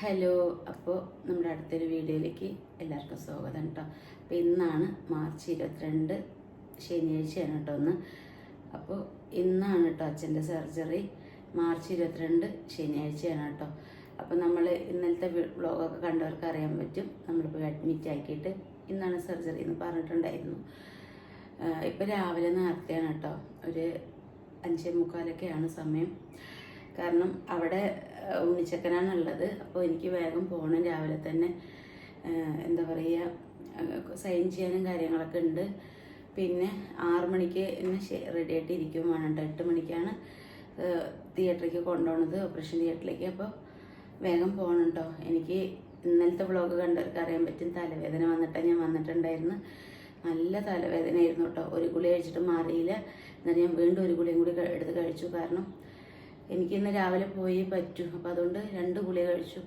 Hello അപ്പോൾ നമ്മുടെ അടുത്തൊരു വീഡിയോയിലേക്ക് എല്ലാവർക്കും സ്വാഗതം കേട്ടോ അപ്പോൾ ഇന്നാണ് മാർച്ച് ഇരുപത്തിരണ്ട് ശനിയാഴ്ചയാണ് കേട്ടോ ഒന്ന് അപ്പോൾ ഇന്നാണ് കേട്ടോ അച്ഛന്റെ സർജറി. മാർച്ച് ഇരുപത്തിരണ്ട് ശനിയാഴ്ചയാണ് കേട്ടോ അപ്പോൾ നമ്മൾ ഇന്നലത്തെ വ്ലോഗൊക്കെ കണ്ടവർക്ക് അറിയാൻ പറ്റും. നമ്മളിപ്പോൾ അഡ്മിറ്റ് ആക്കിയിട്ട് ഇന്നാണ് സർജറി എന്ന് പറഞ്ഞിട്ടുണ്ടായിരുന്നു. ഇപ്പോൾ രാവിലെ നേരത്തെയാണ് കേട്ടോ ഒരു അഞ്ചേ മുക്കാലൊക്കെയാണ് സമയം. കാരണം അവിടെ ഏഹ്, ഉണ്ണിച്ചക്കനാണ് ഉള്ളത് അപ്പോൾ എനിക്ക് വേഗം പോകണം. രാവിലെ തന്നെ എന്താ പറയുക സൈൻ ചെയ്യാനും കാര്യങ്ങളൊക്കെ ഉണ്ട്. പിന്നെ ആറ് മണിക്ക് എന്നെ റെഡി ആയിട്ട് ഇരിക്കും വേണം എട്ട് മണിക്കാണ് തിയേറ്ററിലേക്ക് കൊണ്ടുപോകുന്നത് ഓപ്പറേഷൻ തിയേറ്ററിലേക്ക് അപ്പോൾ വേഗം പോകണം കേട്ടോ എനിക്ക് ഇന്നലത്തെ വ്ളോഗ് കണ്ടവർക്ക് അറിയാൻ പറ്റും. തലവേദന വന്നിട്ട് ഞാൻ വന്നിട്ടുണ്ടായിരുന്നു. നല്ല തലവേദനയായിരുന്നു കേട്ടോ ഒരു ഗുളി കഴിച്ചിട്ട് മാറിയില്ല. എന്നാൽ ഞാൻ വീണ്ടും ഒരു ഗുളിയും കൂടി എടുത്ത് കഴിച്ചു. കാരണം എനിക്ക് ഇന്ന് രാവിലെ പോയി പറ്റൂ. അപ്പോൾ അതുകൊണ്ട് രണ്ട് ഗുളിക കഴിച്ചു.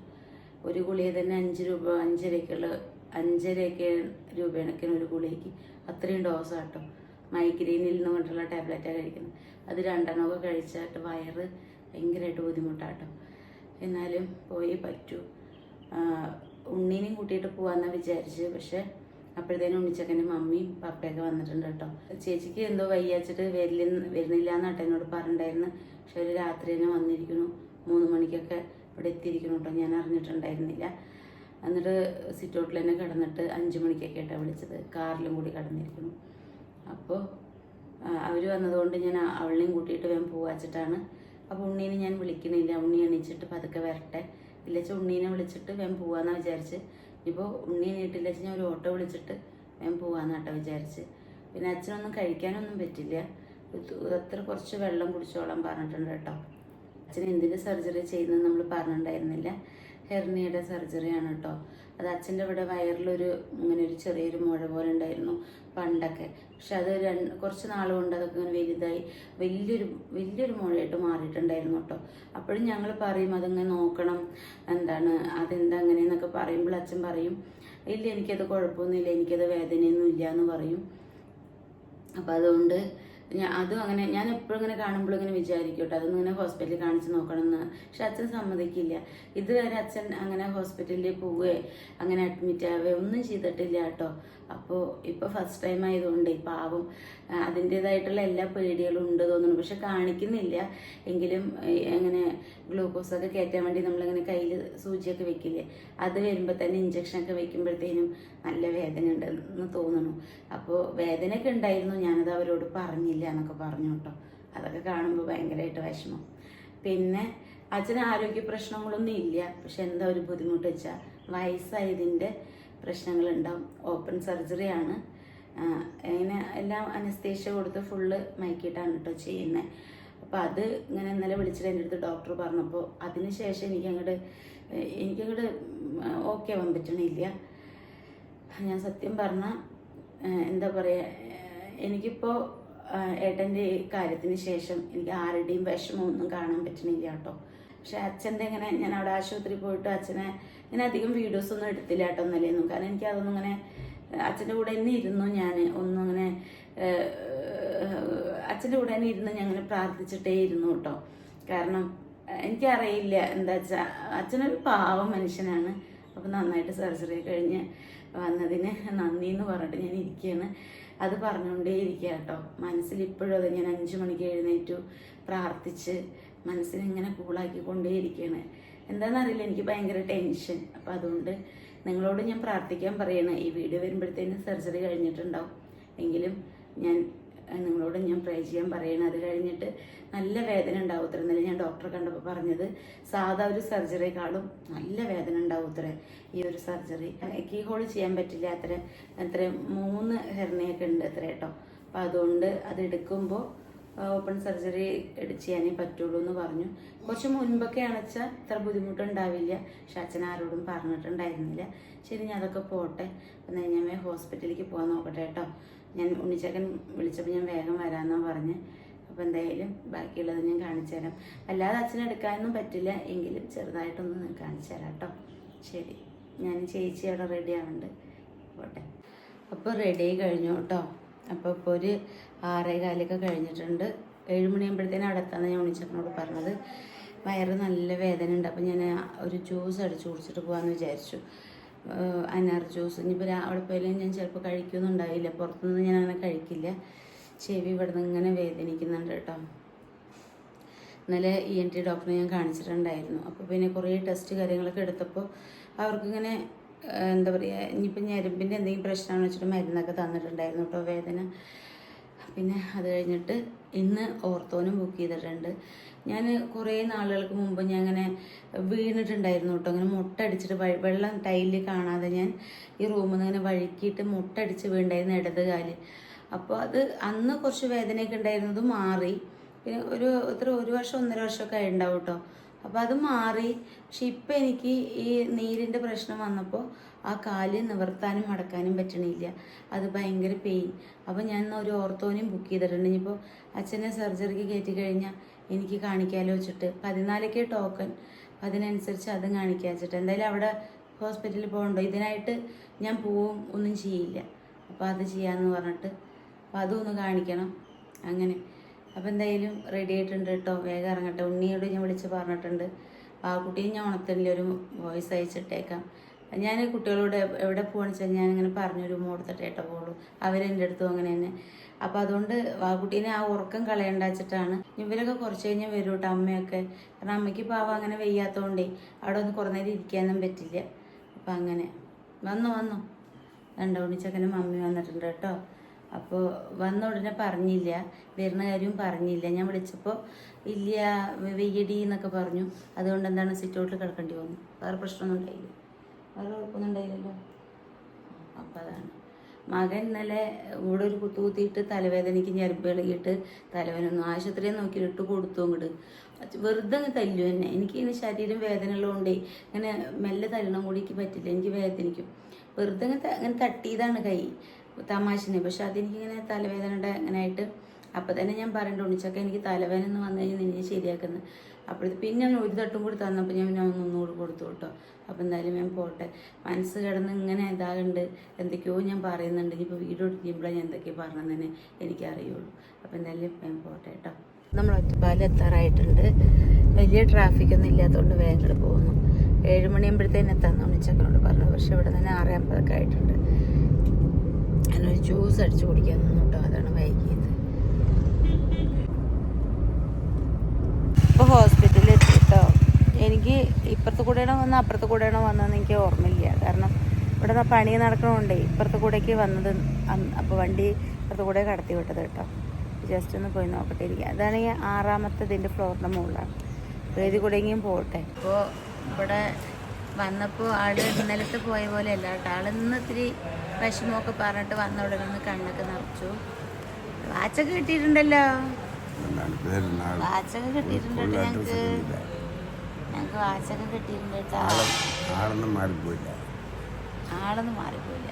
ഒരു ഗുളിക തന്നെ അഞ്ച് രൂപ അഞ്ചരക്കുള്ള അഞ്ചരയൊക്കെ രൂപയണക്കിന് ഒരു ഗുളികയ്ക്ക്. അത്രയും ഡോസ് കേട്ടോ മൈഗ്രെയിനിൽ നിന്ന് കൊണ്ടുള്ള ടാബ്ലറ്റാണ് കഴിക്കുന്നത്. അത് രണ്ടെണ്ണമൊക്കെ കഴിച്ചാട്ട് വയറ് ഭയങ്കരമായിട്ട് ബുദ്ധിമുട്ടാട്ടോ. എന്നാലും പോയി പറ്റൂ. ഉണ്ണീനെയും കൂട്ടിയിട്ട് പോകാമെന്നാണ് വിചാരിച്ച് പക്ഷെ അപ്പോഴത്തേനും ഉണ്ണിച്ചക്കന്റെ മമ്മിയും പപ്പയൊക്കെ വന്നിട്ടുണ്ട് കേട്ടോ. ചേച്ചിക്ക് എന്തോ വയ്യാച്ചിട്ട് വരില്ല വരുന്നില്ല എന്നാട്ടോ എന്നോട് പറഞ്ഞിട്ടുണ്ടായിരുന്നു. പക്ഷെ ഒരു രാത്രി തന്നെ വന്നിരിക്കുന്നു. മൂന്ന് മണിക്കൊക്കെ ഇവിടെ എത്തിയിരിക്കുന്നു കേട്ടോ. ഞാൻ അറിഞ്ഞിട്ടുണ്ടായിരുന്നില്ല. എന്നിട്ട് സിറ്റൗട്ടിൽ തന്നെ കിടന്നിട്ട് അഞ്ച് മണിക്കൊക്കെ ആയിട്ടാണ് വിളിച്ചത്. കാറിലും കൂടി കിടന്നിരിക്കുന്നു. അപ്പോൾ അവർ വന്നതുകൊണ്ട് ഞാൻ അവളെയും കൂട്ടിയിട്ട് വേഗം പോവാച്ചിട്ടാണ് അപ്പോൾ ഉണ്ണീനെ ഞാൻ വിളിക്കണില്ല. ഉണ്ണി എണീച്ചിട്ട് പതുക്കെ വരട്ടെ. ഇല്ലച്ച ഉണ്ണീനെ വിളിച്ചിട്ട് വേഗം പോവാന്നാണ് വിചാരിച്ച്. ഇപ്പോൾ ഉണ്ണി എണീട്ടില്ല ഞാൻ ഒരു ഓട്ടോ വിളിച്ചിട്ട് വേഗം പോവാന്നാട്ടോ വിചാരിച്ച്. പിന്നെ അച്ഛനൊന്നും കഴിക്കാനൊന്നും പറ്റില്ല. അത്ര കുറച്ച് വെള്ളം കുടിച്ചോളാൻ പറഞ്ഞിട്ടുണ്ട് കേട്ടോ. അച്ഛൻ എന്തിന്റെ സർജറി ചെയ്യുന്നത് നമ്മൾ പറഞ്ഞിട്ടുണ്ടായിരുന്നില്ല. ഹെർണിയുടെ സർജറിയാണ് കേട്ടോ. അത് അച്ഛന്റെ ഇവിടെ വയറിലൊരു ഇങ്ങനെ ഒരു ചെറിയൊരു മുഴ പോലെ ഉണ്ടായിരുന്നു പണ്ടൊക്കെ. പക്ഷെ അത് രണ്ട് കുറച്ച് നാൾ കൊണ്ട് അതൊക്കെ ഇങ്ങനെ വലുതായി വലിയൊരു വലിയൊരു മുഴയായിട്ട് മാറിയിട്ടുണ്ടായിരുന്നു കേട്ടോ. അപ്പോഴും ഞങ്ങൾ പറയും അതിങ്ങനെ നോക്കണം എന്താണ് അതെന്താ അങ്ങനെയെന്നൊക്കെ പറയുമ്പോൾ അച്ഛൻ പറയും ഇല്ല എനിക്കത് കുഴപ്പമൊന്നുമില്ല എനിക്കത് വേദനയൊന്നും ഇല്ല എന്ന് പറയും. അപ്പം അതുകൊണ്ട് അതും അങ്ങനെ ഞാൻ എപ്പോഴും ഇങ്ങനെ കാണുമ്പോൾ ഇങ്ങനെ വിചാരിക്കും കേട്ടോ അതൊന്നും ഇങ്ങനെ ഹോസ്പിറ്റലിൽ കാണിച്ച് നോക്കണം എന്ന് പക്ഷെ അച്ഛൻ സമ്മതിക്കില്ല. ഇതുവരെ അച്ഛൻ അങ്ങനെ ഹോസ്പിറ്റലിൽ പോവുകയോ അങ്ങനെ അഡ്മിറ്റ് ആവുകയോ ഒന്നും ചെയ്തിട്ടില്ല കേട്ടോ. അപ്പോൾ ഇപ്പോൾ ഫസ്റ്റ് ടൈം ആയതുകൊണ്ട് പാവം അതിന്റേതായിട്ടുള്ള എല്ലാ പേടികളും ഉണ്ട് തോന്നുന്നു. പക്ഷെ കാണിക്കുന്നില്ല. എങ്കിലും അങ്ങനെ ഗ്ലൂക്കോസൊക്കെ കയറ്റാൻ വേണ്ടി നമ്മളിങ്ങനെ കയ്യിൽ സൂചിയൊക്കെ വെക്കില്ലേ? അത് വരുമ്പോൾ തന്നെ ഇഞ്ചക്ഷനൊക്കെ വെക്കുമ്പോഴത്തേനും നല്ല വേദന ഉണ്ടെന്ന് തോന്നുന്നു. അപ്പോൾ വേദനയൊക്കെ ഉണ്ടായിരുന്നു. ഞാനത് അവരോട് പറഞ്ഞില്ല എന്നൊക്കെ പറഞ്ഞു കേട്ടോ. അതൊക്കെ കാണുമ്പോൾ ഭയങ്കരമായിട്ട് വിഷമം. പിന്നെ അച്ഛന് ആരോഗ്യ പ്രശ്നങ്ങളൊന്നും ഇല്ല. പക്ഷെ എന്താ ഒരു ബുദ്ധിമുട്ട് വെച്ചാൽ വയസ്സായതിന്റെ പ്രശ്നങ്ങളുണ്ടാവും. ഓപ്പൺ സർജറി ആണ്. ഇങ്ങനെ എല്ലാം അനസ്തേഷ്യ കൊടുത്ത് ഫുള്ള് മയക്കിയിട്ടാണ് കേട്ടോ ചെയ്യുന്നത് അപ്പോൾ അത് ഇങ്ങനെ ഇന്നലെ വിളിച്ചിട്ട് എന്റെ അടുത്ത് ഡോക്ടർ പറഞ്ഞപ്പോൾ അതിന് ശേഷം എനിക്ക് അങ്ങോട്ട് എനിക്കങ്ങോട്ട് ഓക്കെ ആവാൻ പറ്റണില്ല ഞാൻ സത്യം പറഞ്ഞാൽ എന്താ പറയുക എനിക്കിപ്പോൾ ഏട്ടന്റെ കാര്യത്തിന് ശേഷം എനിക്ക് ആരുടെയും വിഷമമൊന്നും കാണാൻ പറ്റണില്ല കേട്ടോ പക്ഷെ അച്ഛന്റെ ഇങ്ങനെ ഞാൻ അവിടെ ആശുപത്രി പോയിട്ട് അച്ഛനെ ഇങ്ങനെ അധികം വീഡിയോസ് ഒന്നും എടുത്തില്ല കേട്ടോ ഒന്നല്ലേന്നും കാരണം എനിക്ക് അതൊന്നും ഇങ്ങനെ അച്ഛന്റെ കൂടെ തന്നെ ഇരുന്നു ഞാൻ. ഒന്നും അങ്ങനെ അച്ഛന്റെ കൂടെ തന്നെ ഇരുന്ന് ഞാൻ അങ്ങനെ പ്രാർത്ഥിച്ചിട്ടേ ഇരുന്നു കേട്ടോ. കാരണം എനിക്കറിയില്ല എന്താ വെച്ചാൽ അച്ഛനൊരു പാവം മനുഷ്യനാണ്. അപ്പോൾ നന്നായിട്ട് സർജറി കഴിഞ്ഞ് വന്നതിന് നന്ദി എന്ന് പറഞ്ഞിട്ട് ഞാൻ ഇരിക്കുകയാണ്. അത് പറഞ്ഞുകൊണ്ടേ ഇരിക്കുക കേട്ടോ. മനസ്സിൽ ഇപ്പോഴും അത് ഞാൻ അഞ്ചു മണിക്ക് എഴുന്നേറ്റു പ്രാർത്ഥിച്ച് മനസ്സിനെ ഇങ്ങനെ കൂളാക്കിക്കൊണ്ടേ ഇരിക്കുകയാണ്. എന്താണെന്നറിയില്ല എനിക്ക് ഭയങ്കര ടെൻഷൻ അപ്പോൾ അതുകൊണ്ട് നിങ്ങളോട് ഞാൻ പ്രാർത്ഥിക്കാൻ പറയണേ. ഈ വീഡിയോ വരുമ്പോഴത്തേനും സർജറി കഴിഞ്ഞിട്ടുണ്ടാവും. എങ്കിലും ഞാൻ നിങ്ങളോട് ഞാൻ പ്രേ ചെയ്യാൻ പറയണം. അത് കഴിഞ്ഞിട്ട് നല്ല വേദന ഉണ്ടാവും അത്ര. എന്നാലും ഞാൻ ഡോക്ടറെ കണ്ടപ്പോൾ പറഞ്ഞത് സാധാ ഒരു സർജറിയെക്കാളും നല്ല വേദന ഉണ്ടാവും അത്ര. ഈ ഒരു സർജറി കീ ഹോൾ ചെയ്യാൻ പറ്റില്ല അത്ര. അത്ര മൂന്ന് ഹെർണിയൊക്കെ ഉണ്ട് അത്ര കേട്ടോ അപ്പം അതുകൊണ്ട് അത് എടുക്കുമ്പോൾ ഓപ്പൺ സർജറി ചെയ്യാനേ പറ്റുള്ളൂ എന്ന് പറഞ്ഞു. കുറച്ച് മുൻപൊക്കെ അണച്ചാൽ ഇത്ര ബുദ്ധിമുട്ടുണ്ടാവില്ല. പക്ഷെ അച്ഛൻ ആരോടും പറഞ്ഞിട്ടുണ്ടായിരുന്നില്ല. ശരി ഞാൻ അതൊക്കെ പോട്ടെ. എന്നാൽ ഞാൻ ഹോസ്പിറ്റലിലേക്ക് പോകാൻ നോക്കട്ടെ കേട്ടോ. ഞാൻ ഉണ്ണിച്ചക്കൻ വിളിച്ചപ്പോൾ ഞാൻ വേഗം വരാമെന്നാണ് പറഞ്ഞ്. അപ്പോൾ എന്തായാലും ബാക്കിയുള്ളത് ഞാൻ കാണിച്ചു തരാം. അല്ലാതെ അച്ഛനെ എടുക്കാനൊന്നും പറ്റില്ല. എങ്കിലും ചെറുതായിട്ടൊന്ന് ഞാൻ കാണിച്ചു തരാം കേട്ടോ. ശരി. ഞാൻ ചേച്ചി അവിടെ റെഡി ആവുന്നുണ്ട് പോട്ടെ. അപ്പോൾ റെഡി ആയി കഴിഞ്ഞു കേട്ടോ. അപ്പോൾ ഇപ്പോൾ ഒരു ആറേ കാലൊക്കെ കഴിഞ്ഞിട്ടുണ്ട്. ഏഴ് മണിയാകുമ്പോഴത്തേനും അവിടെ ഞാൻ ഉണ്ണിച്ചക്കനോട് പറഞ്ഞത്. വയറ് നല്ല വേദന ഉണ്ട് അപ്പോൾ ഞാൻ ഒരു ജ്യൂസ് അടിച്ചു കുടിച്ചിട്ട് പോകാമെന്ന് വിചാരിച്ചു. അനാർ ജ്യൂസ്. ഇനിയിപ്പോൾ അവിടെ പോയാലും ഞാൻ ചിലപ്പോൾ കഴിക്കുന്നുണ്ടാവില്ല പുറത്തുനിന്ന് ഞാൻ അങ്ങനെ കഴിക്കില്ല. ചെവി ഇവിടെ നിന്ന് ഇങ്ങനെ വേദനിക്കുന്നുണ്ട് കേട്ടോ. ഇന്നലെ ഇ എൻ ടി ഡോക്ടറെ ഞാൻ കാണിച്ചിട്ടുണ്ടായിരുന്നു. അപ്പോൾ പിന്നെ കുറേ ടെസ്റ്റ് കാര്യങ്ങളൊക്കെ എടുത്തപ്പോൾ അവർക്കിങ്ങനെ എന്താ പറയുക ഇനിയിപ്പോൾ ഞരമ്പിന്റെ എന്തെങ്കിലും പ്രശ്നമാണെന്ന് വെച്ചിട്ട് മരുന്നൊക്കെ തന്നിട്ടുണ്ടായിരുന്നു കേട്ടോ വേദന. പിന്നെ അത് കഴിഞ്ഞിട്ട് ഇന്ന് ഓർത്തോനും ബുക്ക് ചെയ്തിട്ടുണ്ട്. ഞാൻ കുറേ നാളുകൾക്ക് മുമ്പ് ഞാൻ അങ്ങനെ വീണിട്ടുണ്ടായിരുന്നു കേട്ടോ. അങ്ങനെ മുട്ടടിച്ചിട്ട് വെള്ളം ടൈലിൽ കാണാതെ ഞാൻ ഈ റൂമിൽ നിന്ന് ഇങ്ങനെ വഴുക്കിയിട്ട് മുട്ടടിച്ച് വീണ്ടായിരുന്നു ഇടത് കാൽ. അപ്പോൾ അത് അന്ന് കുറച്ച് വേദനയൊക്കെ ഉണ്ടായിരുന്നത് മാറി. പിന്നെ ഒരു എത്ര ഒരു വർഷം ഒന്നര വർഷമൊക്കെ ആയിട്ടുണ്ടാവും കേട്ടോ. അപ്പോൾ അത് മാറി. പക്ഷെ ഇപ്പം എനിക്ക് ഈ നീരിന്റെ പ്രശ്നം വന്നപ്പോൾ ആ കാൽ നിവർത്താനും മടക്കാനും പറ്റണില്ല. അത് ഭയങ്കര പെയിൻ അപ്പോൾ ഞാൻ ഒരു ഓർത്തോനെയും ബുക്ക് ചെയ്തിട്ടുണ്ട്. ഇനിയിപ്പോൾ അച്ഛനെ സർജറിക്ക് കയറ്റി കഴിഞ്ഞാൽ എനിക്ക് കാണിക്കാമല്ലോ വെച്ചിട്ട്. പതിനാലൊക്കെ ടോക്കൺ അതിനനുസരിച്ച് അതും കാണിക്കാൻ വെച്ചിട്ട്. എന്തായാലും അവിടെ ഹോസ്പിറ്റലിൽ പോകണ്ടോ? ഇതിനായിട്ട് ഞാൻ പോവും. ഒന്നും ചെയ്യില്ല. അപ്പോൾ അത് ചെയ്യാമെന്ന് പറഞ്ഞിട്ട്. അപ്പോൾ അതും ഒന്ന് കാണിക്കണം. അങ്ങനെ. അപ്പോൾ എന്തായാലും റെഡി ആയിട്ടുണ്ട് കേട്ടോ. വേഗം ഇറങ്ങട്ടെ. ഉണ്ണിയോട് ഞാൻ വിളിച്ച് പറഞ്ഞിട്ടുണ്ട്. പാവക്കുട്ടിയും ഞാൻ ഉണർത്തണില്ല ഒരു വോയിസ് അയച്ചിട്ടേക്കാം. ഞാൻ കുട്ടികളോട് എവിടെ പോകണമെന്ന് വെച്ചാൽ ഞാൻ ഇങ്ങനെ പറഞ്ഞൊരു മോടുത്തിട്ട് ഏട്ട പോകുള്ളൂ അവരെന്റെ അടുത്തും അങ്ങനെ തന്നെ. അപ്പോൾ അതുകൊണ്ട് വാക്കുട്ടീനെ ആ ഉറക്കം കളയണ്ട വെച്ചിട്ടാണ്. ഇവരൊക്കെ കുറച്ച് കഴിഞ്ഞാൽ വരും കേട്ടോ അമ്മയൊക്കെ. കാരണം അമ്മയ്ക്ക് പാവം അങ്ങനെ വെയ്യാത്തതുകൊണ്ടേ അവിടെ ഒന്ന് കുറേ നേരം ഇരിക്കാനും പറ്റില്ല. അപ്പം അങ്ങനെ. വന്നു വന്നു. രണ്ടോ ഉണ്ണിച്ചക്കനും മമ്മി വന്നിട്ടുണ്ട് കേട്ടോ. അപ്പോൾ വന്ന ഉടനെ പറഞ്ഞില്ല. വരുന്ന കാര്യവും പറഞ്ഞില്ല. ഞാൻ വിളിച്ചപ്പോൾ ഇല്ല വെയ്യടി എന്നൊക്കെ പറഞ്ഞു. അതുകൊണ്ട് എന്താണ് സിറ്റൗട്ടിൽ കിടക്കേണ്ടി വന്നു. വേറെ പ്രശ്നമൊന്നും ഉണ്ടായില്ല. വേറെ കുഴപ്പമൊന്നും ഉണ്ടായില്ലല്ലോ. അപ്പം അതാണ്. മകൻ ഇന്നലെ ഇവിടെ ഒരു കുത്തു കുത്തിയിട്ട് തലവേദനയ്ക്ക് ഞരമ്പ് ഇളകിയിട്ട് തലവേദന ആശുപത്രിയിൽ നോക്കി ഇട്ട് കൊടുത്തു അങ്ങോട്ട് വെറുതെ അങ്ങ് തല്ലു തന്നെ എനിക്ക് ഇങ്ങനെ ശരീരം വേദന ഉള്ളതുകൊണ്ടേ ഇങ്ങനെ മെല്ലെ തല്ലണം കൂടി എനിക്ക് പറ്റില്ല. എനിക്ക് വേദനിക്കും. വെറുതെ അങ്ങ് അങ്ങനെ തട്ടിയതാണ് കൈ. തമാശന് പക്ഷെ അതെനിക്കിങ്ങനെ തലവേദനയുടെ അങ്ങനെ ആയിട്ട് അപ്പം തന്നെ ഞാൻ പറയണ്ട ഉണ്ണിച്ചക്ക എനിക്ക് തലവേദന എന്ന് വന്നു കഴിഞ്ഞാൽ നിന്നെ ശരിയാക്കുന്നത് അപ്പോഴത്തെ പിന്നെ ഞാൻ ഒരു തട്ടും കൂടി തന്നപ്പോൾ ഞാൻ പിന്നെ ഒന്നുകൂടി കൊടുത്തു കേട്ടോ. അപ്പോൾ എന്തായാലും ഞാൻ പോട്ടെ. മനസ്സ് കിടന്ന് ഇങ്ങനെ ഇതാകുന്നുണ്ട് എന്തൊക്കെയോ ഞാൻ പറയുന്നുണ്ട്. ഇനിയിപ്പോൾ വീഡിയോ എടുക്കുമ്പോഴേ ഞാൻ എന്തൊക്കെയോ പറഞ്ഞതെന്ന് എനിക്കറിയുള്ളൂ. അപ്പോൾ എന്തായാലും ഞാൻ പോട്ടെ കേട്ടോ. നമ്മൾ ഒറ്റപ്പാലം എത്താറായിട്ടുണ്ട്. വലിയ ട്രാഫിക് ഒന്നും ഇല്ലാത്തതുകൊണ്ട് വേഗങ്ങൾ പോകുന്നു. ഏഴ് മണിയാകുമ്പോഴത്തേന് എത്താമെന്ന് ഉണ്ണിച്ചക്കനോട് പറഞ്ഞു പക്ഷെ ഇവിടെ തന്നെ ആറേ അമ്പതൊക്കെ ആയിട്ടുണ്ട്. ഞാനൊരു ജ്യൂസ് അടിച്ച് കുടിക്കാൻ കേട്ടോ അതാണ് വൈകിയത്. ഇപ്പോൾ ഹോസ്പിറ്റലിൽ എത്തിട്ടോ എനിക്ക് ഇപ്പുറത്ത് കൂടെയാണോ വന്നത് അപ്പുറത്ത് കൂടെയാണോ വന്നതെന്ന് എനിക്ക് ഓർമ്മയില്ല. കാരണം ഇവിടെ നിന്ന് പണി നടക്കണമുണ്ടേ ഇപ്പുറത്ത് കൂടേക്ക് വന്നത് അപ്പോൾ വണ്ടി ഇപ്പുറത്ത് കൂടെ കടത്തി വിട്ടത് കേട്ടോ ജസ്റ്റ് ഒന്ന് പോയി നോക്കട്ടെ ഇരിക്കുക അതാണ് ഈ ആറാമത്തെ ഇതിന്റെ ഫ്ലോറിന്റെ മുകളിലാണ്. ഏത് കൂടെയെങ്കിലും പോകട്ടെ അപ്പോൾ ഇവിടെ വന്നപ്പോൾ ആൾ ഇന്നലത്തെ പോയ പോലെ അല്ല കേട്ടോ ആളിന്ന് ഇത്തിരി വിഷമമൊക്കെ പറഞ്ഞിട്ട് വന്ന ഉടനെ ഒന്ന് കണ്ണൊക്കെ നിറച്ചു. വാച്ചൊക്കെ കിട്ടിയിട്ടുണ്ടല്ലോ? വാച്ചൊക്കെ കിട്ടിയിട്ടുണ്ട് ഞങ്ങൾക്ക് ഞങ്ങൾക്ക് വാച്ചൊക്കെ കിട്ടിയിട്ടുണ്ട് കേട്ടോ. ആളെ ആളൊന്നും മാറിപ്പോയില്ല. ആളൊന്നും മാറിപ്പോയില്ല.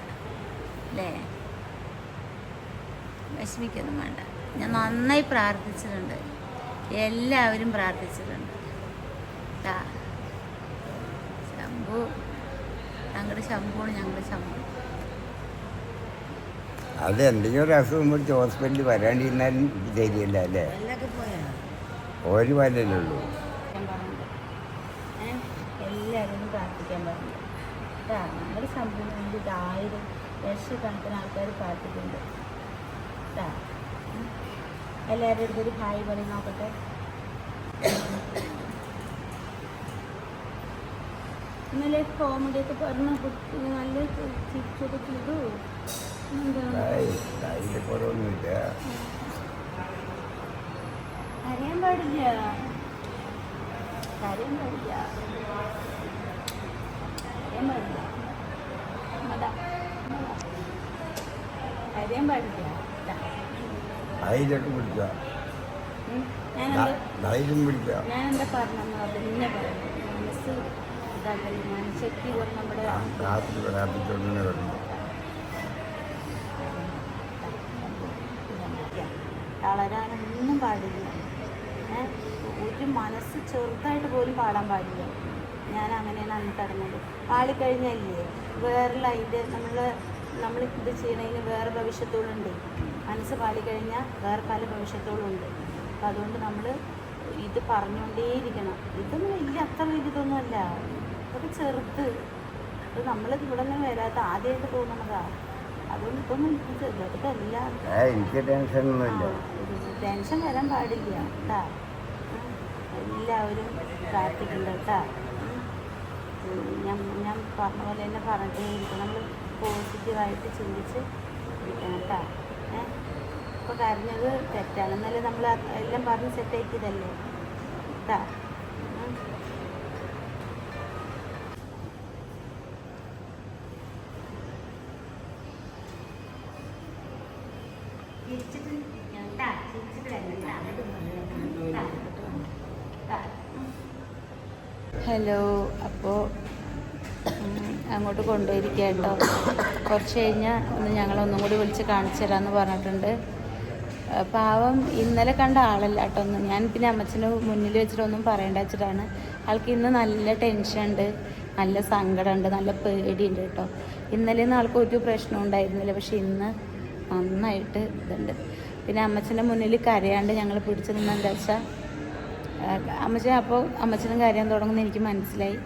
അല്ലേ? വിഷമിക്കൊന്നും വേണ്ട. ഞാൻ നന്നായി പ്രാർത്ഥിച്ചിട്ടുണ്ട്. എല്ലാവരും പ്രാർത്ഥിച്ചിട്ടുണ്ട്. ട്ടാ. ശംഭു ഞങ്ങളുടെ ശംഭുവാണ് ഞങ്ങളുടെ ശംഭു അത് എന്തെങ്കിലും ഒരു അസുഖം പിടിച്ച് ഹോസ്പിറ്റലിൽ വരാണ്ടിരുന്നാലും ശരിയല്ല അല്ലേ? ഒരു വരല്ലേ ഉള്ളൂ. എല്ലാവരും പ്രാർത്ഥിക്കാൻ പറഞ്ഞു നമ്മുടെ ഞങ്ങളുടെ ശംഭുവിന് വേണ്ടിയിട്ട് ആയിരം ലക്ഷക്കണക്കിന് ആൾക്കാർ പ്രാർത്ഥിക്കുന്നുണ്ട്. എല്ലാവരുടെ അടുത്തൊരു ഹായ് പറയും നോക്കട്ടെ. ഇന്നലെ കോമഡിയൊക്കെ പറഞ്ഞ കുട്ടി നല്ല ചിരിച്ചൊക്കെ ചെയ്തു. കരയാൻ പാടില്ല. കരയാൻ പാടില്ല. കരയാൻ പാടില്ല. അതാ അതാ. കരയാൻ പാടില്ല. ഇതാ. ധൈര്യമൊക്കെ പിടിക്കുക ഞാൻ ഞാനെന്താ? പറഞ്ഞു പിടിക്കുക ഞാനെന്താ പറഞ്ഞെന്ന് നമ്മുടെ രാത്രി പറഞ്ഞു തളരാനൊന്നും പാടില്ല. ഒരു മനസ്സ് ചെറുതായിട്ട് പോലും പാടാൻ പാടില്ല. ഞാൻ അങ്ങനെയാണ് അന്ന് കടന്നത്. പാളിക്കഴിഞ്ഞല്ലേ വേറെ ലൈറ്റ് നമ്മൾ നമ്മൾ ഇത് ചെയ്യണതിന് വേറെ ഭവിഷ്യത്തുകളുണ്ട്. മനസ്സ് പാളിക്കഴിഞ്ഞാൽ വേറെ പല ഭവിഷ്യത്തോളുണ്ട് അപ്പം അതുകൊണ്ട് നമ്മൾ ഇത് പറഞ്ഞുകൊണ്ടേയിരിക്കണം. ഇതൊന്നും വലിയ അത്ര വലിയ ഇതൊന്നുമല്ല. ഇതൊക്കെ ചെറുത്ത് അത് നമ്മൾ ഇവിടെ നിന്ന് വരാത്ത ആദ്യമായിട്ട് തോന്നണതാ അതുകൊണ്ട് ഇപ്പൊ ചെറുതല്ല എനിക്ക് ടെൻഷൻ ടെൻഷൻ വരാൻ പാടില്ല കേട്ടാ എല്ലാവരും പ്രാർത്ഥിക്കണ്ട കേട്ടാ. ഞാൻ ഞാൻ പറഞ്ഞ പോലെ തന്നെ പറഞ്ഞേ ഇരിക്കും നമ്മൾ പോസിറ്റീവായിട്ട് ചിന്തിച്ച് ഇരിക്കണം കേട്ടാ ഏഹ് ഇപ്പോൾ കരഞ്ഞത് തെറ്റാണ് എന്നാലും നമ്മൾ എല്ലാം പറഞ്ഞ് സെറ്റാക്കിയതല്ലേ കേട്ടാ ഉം. ചിരിച്ചിട്ട് ഇരിക്കണം കേട്ടാ ചിരിച്ചിട്ട് വരണം കേട്ടാ കേട്ടാ ഹലോ അപ്പോൾ അങ്ങോട്ട് കൊണ്ടുപോയിരിക്കുക കേട്ടോ കുറച്ച് കഴിഞ്ഞാൽ ഒന്ന് ഞങ്ങളൊന്നും കൂടി വിളിച്ച് കാണിച്ചു തരാമെന്ന് പറഞ്ഞിട്ടുണ്ട്. പാവം ഇന്നലെ കണ്ട ആളല്ല കേട്ടോ ഒന്ന്. ഞാൻ പിന്നെ അമ്മച്ചന്റെ മുന്നിൽ വെച്ചിട്ടൊന്നും പറയേണ്ട വെച്ചിട്ടാണ്. ആൾക്ക് ഇന്ന് നല്ല ടെൻഷൻ ഉണ്ട് നല്ല സങ്കടമുണ്ട് നല്ല പേടിയുണ്ട് കേട്ടോ ഇന്നലെ ഒന്നും ആൾക്ക് ഒരു പ്രശ്നം ഉണ്ടായിരുന്നില്ല പക്ഷെ ഇന്ന് നന്നായിട്ട് ഇതുണ്ട്. പിന്നെ അമ്മച്ചന്റെ മുന്നിൽ കരയാണ്ട് ഞങ്ങൾ പിടിച്ചു നിന്നെന്താ വെച്ചാൽ അമ്മച്ചൻ അപ്പോൾ അമ്മച്ചനും കാര്യം തുടങ്ങുന്ന എനിക്ക് മനസ്സിലായി.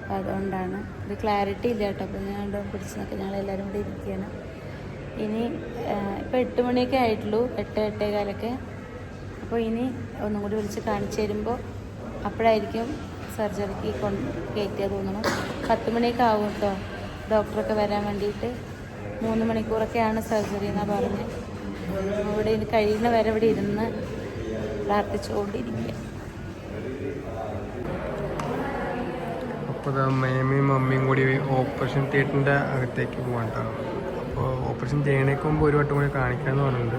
അപ്പോൾ അതുകൊണ്ടാണ്. ഇത് ക്ലാരിറ്റി ഇല്ല കേട്ടോ. അപ്പോൾ ഞാൻ പിടിച്ച് നിൽക്കുക ഞങ്ങൾ എല്ലാവരും കൂടി ഇരിക്കുകയാണ്. ഇനി ഇപ്പോൾ എട്ട് മണിയൊക്കെ ആയിട്ടുള്ളൂ. എട്ട് എട്ടേ കാലൊക്കെ. അപ്പോൾ ഇനി ഒന്നും കൂടി വിളിച്ച് കാണിച്ചു തരുമ്പോൾ അപ്പോഴായിരിക്കും സർജറിക്ക് കൊണ്ട് കയറ്റിയാൽ തോന്നണം പത്ത് മണിയൊക്കെ ആവും കേട്ടോ. ഡോക്ടറൊക്കെ വരാൻ വേണ്ടിയിട്ട്. മൂന്ന് മണിക്കൂറൊക്കെയാണ് സർജറി എന്നാണ് പറഞ്ഞത് ഇവിടെ കഴിയുന്ന വരെ ഇവിടെ ഇരുന്ന് പ്രാർത്ഥിച്ചുകൊണ്ടിരിക്കുക അപ്പോൾ അമ്മയും മമ്മിയും കൂടി ഓപ്പറേഷൻ തിയേറ്ററിന്റെ അകത്തേക്ക് പോകണ്ട അപ്പോൾ ഓപ്പറേഷൻ ചെയ്യണേക്ക് മുമ്പ് ഒരു വട്ടം കൂടി കാണിക്കാമെന്ന് പറഞ്ഞിട്ടുണ്ട്.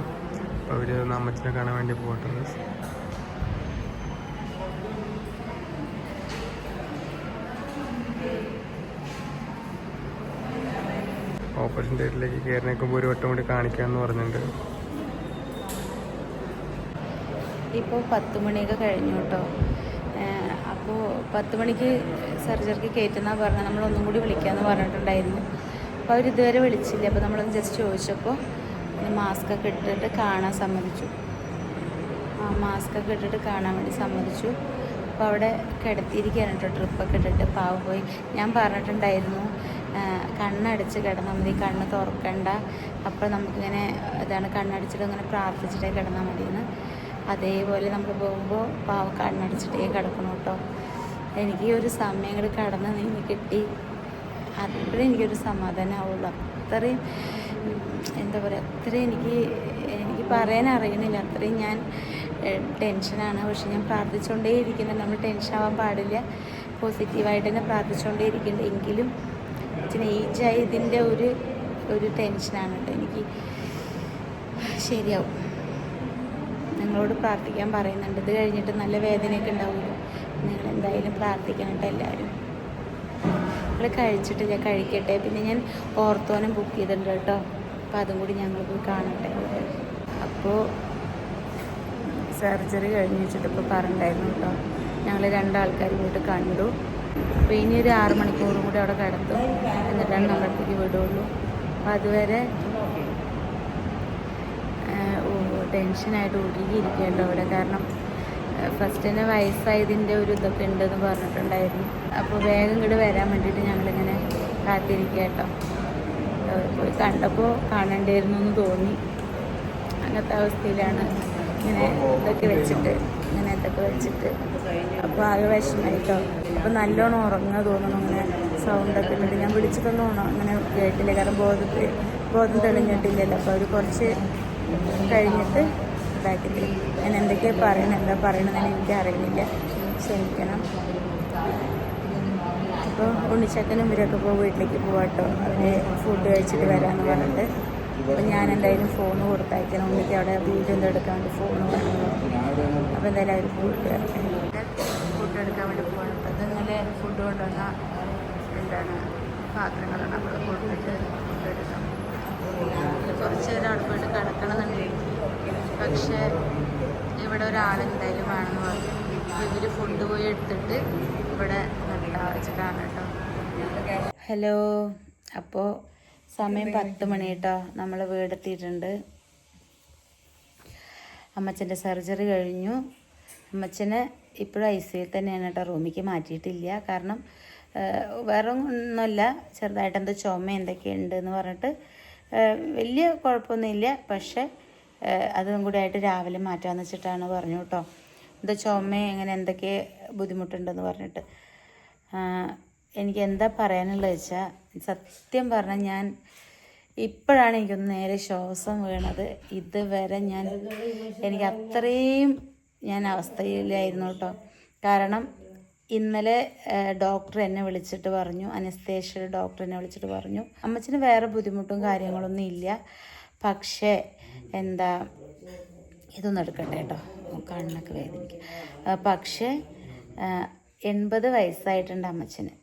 അപ്പോൾ അവർ നമ്മച്ചിനെ കാണാൻ വേണ്ടി പോകട്ടെ. ഓപ്പറേഷൻ തിയേറ്ററിലേക്ക് കയറിനേക്ക് മുമ്പ് ഒരു വട്ടം കൂടി കാണിക്കാമെന്ന് പറഞ്ഞിട്ടുണ്ട്. ഇപ്പോൾ പത്ത് മണിയൊക്കെ കഴിഞ്ഞു കേട്ടോ. അപ്പോൾ പത്ത് മണിക്ക് സർജറിക്ക് കയറ്റുന്ന നമ്മൾ നമ്മളൊന്നും കൂടി വിളിക്കാമെന്ന് പറഞ്ഞിട്ടുണ്ടായിരുന്നു. അപ്പോൾ അവർ ഇതുവരെ വിളിച്ചില്ല. അപ്പോൾ നമ്മളൊന്ന് ജസ്റ്റ് ചോദിച്ചപ്പോൾ മാസ്ക് ഒക്കെ ഇട്ടിട്ട് കാണാൻ സമ്മതിച്ചു. ആ മാസ്ക് ഒക്കെ ഇട്ടിട്ട് കാണാൻ വേണ്ടി സമ്മതിച്ചു. അപ്പോൾ അവിടെ കിടത്തിയിരിക്കുകയാണ് കേട്ടോ. ട്രിപ്പൊക്കെ ഇട്ടിട്ട് പാവം പോയി. ഞാൻ പറഞ്ഞിട്ടുണ്ടായിരുന്നു കണ്ണടച്ച് കിടന്നാൽ മതി കണ്ണ് തുറക്കണ്ട. അപ്പോൾ നമുക്കിങ്ങനെ ഇതാണ് കണ്ണടച്ചിട്ട് ഇങ്ങനെ പ്രാർത്ഥിച്ചിട്ടേ കിടന്നാൽ മതിയെന്ന്. അതേപോലെ നമ്മൾ പോകുമ്പോൾ പാവക്കാടിനടിച്ചിട്ടേ കിടക്കണം കേട്ടോ എനിക്ക് ഒരു സമയം കൂടി കടന്ന് നീങ്ങി കിട്ടി. അത്രയും എനിക്കൊരു സമാധാനമാവുള്ളൂ അത്രയും എന്താ പറയുക അത്രയും എനിക്ക് എനിക്ക് പറയാൻ അറിയണില്ല. അത്രയും ഞാൻ ടെൻഷനാണ് പക്ഷെ ഞാൻ പ്രാർത്ഥിച്ചുകൊണ്ടേ ഇരിക്കുന്നുണ്ട്. നമ്മൾ ടെൻഷൻ ആവാൻ പാടില്ല. പോസിറ്റീവായിട്ട് തന്നെ പ്രാർത്ഥിച്ചുകൊണ്ടേ ഇരിക്കുന്നുണ്ട്. എങ്കിലും ഇച്ചിരി ഏജായി ഇതിന്റെ ഒരു ഒരു ടെൻഷനാണ് കേട്ടോ എനിക്ക് ശരിയാവും. നിങ്ങളോട് പ്രാർത്ഥിക്കാൻ പറയുന്നുണ്ട്. ഇത് കഴിഞ്ഞിട്ട് നല്ല വേദനയൊക്കെ ഉണ്ടാവുമല്ലോ. നിങ്ങൾ എന്തായാലും പ്രാർത്ഥിക്കണം കേട്ടോ എല്ലാവരും. നിങ്ങൾ കഴിച്ചിട്ട് ഞാൻ കഴിക്കട്ടെ. പിന്നെ ഞാൻ ഓർത്തോനും ബുക്ക് ചെയ്തിട്ടുണ്ട് കേട്ടോ. അപ്പോൾ അതും കൂടി ഞങ്ങൾ പോയി കാണട്ടെ. അപ്പോൾ സർജറി കഴിഞ്ഞ് വെച്ചിട്ട് ഇപ്പോൾ പറഞ്ഞിട്ടുണ്ടായിരുന്നു കേട്ടോ. ഞങ്ങൾ രണ്ടാൾക്കാർ പോയിട്ട് കണ്ടു. അപ്പോൾ ഇനി ഒരു ആറ് മണിക്കൂറും കൂടി അവിടെ കിടത്തും. എന്നിട്ടാണ് നമ്മുടെ അടുത്തേക്ക് വിടുള്ളൂ. അപ്പോൾ അതുവരെ ടെൻഷനായിട്ട് ഉരുകിയിരിക്കുകയുണ്ട് അവിടെ കാരണം ഫസ്റ്റ് തന്നെ വയസ്സായതിന്റെ ഒരു ഇതൊക്കെ ഉണ്ടെന്ന് പറഞ്ഞിട്ടുണ്ടായിരുന്നു. അപ്പോൾ വേഗം ഇങ്ങോട്ട് വരാൻ വേണ്ടിയിട്ട് ഞങ്ങളിങ്ങനെ കാത്തിരിക്കുക കേട്ടോ. പോയി കണ്ടപ്പോൾ കാണേണ്ടിയിരുന്നു എന്ന് തോന്നി. അങ്ങനത്തെ അവസ്ഥയിലാണ് ഇങ്ങനെ ഇതൊക്കെ വെച്ചിട്ട് ഇങ്ങനെ ഇതൊക്കെ വെച്ചിട്ട്. അപ്പോൾ ആകെ വിഷമായിട്ടോ അപ്പോൾ നല്ലോണം ഉറങ്ങാൻ തോന്നണം അങ്ങനെ സൗണ്ടൊക്കെ ഇട്ടിട്ട്. ഞാൻ വിളിച്ചിട്ടൊന്നും അങ്ങനെ കേട്ടില്ല. കാരണം ബോധത്തിൽ ബോധം തെളിഞ്ഞിട്ടില്ലല്ലോ. അപ്പോൾ അവർ കുറച്ച് കഴിഞ്ഞിട്ട് ബാക്കിൽ ഞാൻ എന്തൊക്കെയാണ് പറയണത് എന്താ പറയണതെന്ന് എനിക്ക് അറിയുന്നില്ല ക്ഷമിക്കണം. അപ്പോൾ ഉണ്ണിച്ചക്കനും ഇവരൊക്കെ ഇപ്പോൾ വീട്ടിലേക്ക് പോവാട്ടോ അവർ ഫുഡ് കഴിച്ചിട്ട് വരാമെന്ന് പറഞ്ഞിട്ട്. അപ്പോൾ ഞാൻ എന്തായാലും ഫോൺ കൊടുത്തയക്കണം. ഉണ്ണിക്ക് അവിടെ വീട്ടിൽ എന്തോ എടുക്കാൻ വേണ്ടി ഫോൺ വേണം അപ്പോൾ എന്തായാലും അവർ ഫുഡ് ഫുഡ് എടുക്കാൻ വേണ്ടി പോകണം അപ്പോൾ അത് ഫുഡ് കൊണ്ടുവന്ന എന്താണ് പാത്രങ്ങളാണ്. നമ്മൾ കൊടുത്തിട്ട് ഫുഡ് എടുക്കാം. കുറച്ച് നേരം അവിടെ പോയിട്ട് കിടക്കണമെന്നുണ്ട്. പക്ഷേ ഇവിടെ ഒരാളെന്തായാലും വേണമെന്ന് പറഞ്ഞു. ഇവർ ഫുഡ് പോയി എടുത്തിട്ട് ഇവിടെ നിർത്താൻ വെച്ചിട്ടാണ് കേട്ടോ. ഹലോ അപ്പോൾ സമയം പത്ത് മണി കേട്ടോ. നമ്മൾ വീടെത്തിയിട്ടുണ്ട്. അമ്മച്ചന്റെ സർജറി കഴിഞ്ഞു. അമ്മച്ചന് ഇപ്പോഴും ഐ സിയിൽ തന്നെയാണ് കേട്ടോ. റൂമിലേക്ക് മാറ്റിയിട്ടില്ല. കാരണം വേറെ ഒന്നുമില്ല. ചെറുതായിട്ട് എന്തോ ചുമ എന്തൊക്കെയുണ്ട് എന്ന് പറഞ്ഞിട്ട് വലിയ കുഴപ്പമൊന്നുമില്ല. പക്ഷേ അതും കൂടി ആയിട്ട് രാവിലെ മാറ്റാമെന്ന് വെച്ചിട്ടാണ് പറഞ്ഞു കേട്ടോ എന്താ ചുമ അങ്ങനെ എന്തൊക്കെ ബുദ്ധിമുട്ടുണ്ടെന്ന് പറഞ്ഞിട്ട്. എനിക്ക് എന്താ പറയാനുള്ളത് വെച്ചാൽ സത്യം പറഞ്ഞാൽ ഞാൻ ഇപ്പോഴാണ് എനിക്കൊന്ന് നേരെ ശ്വാസം വീണത്. ഇതുവരെ ഞാൻ എനിക്ക് അത്രയും ഞാൻ അവസ്ഥയിലായിരുന്നു കേട്ടോ കാരണം ഇന്നലെ ഡോക്ടർ എന്നെ വിളിച്ചിട്ട് പറഞ്ഞു. അനസ്തേഷ്യ ഡോക്ടർ എന്നെ വിളിച്ചിട്ട് പറഞ്ഞു. അമ്മച്ചിന് വേറെ ബുദ്ധിമുട്ടും കാര്യങ്ങളൊന്നും ഇല്ല. പക്ഷേ എന്താ ഇതൊന്നും എടുക്കട്ടെ കേട്ടോ. കണ്ണൊക്കെ വേദനിക്കും. പക്ഷേ എൺപത് വയസ്സായിട്ടുണ്ട് അമ്മച്ചന്.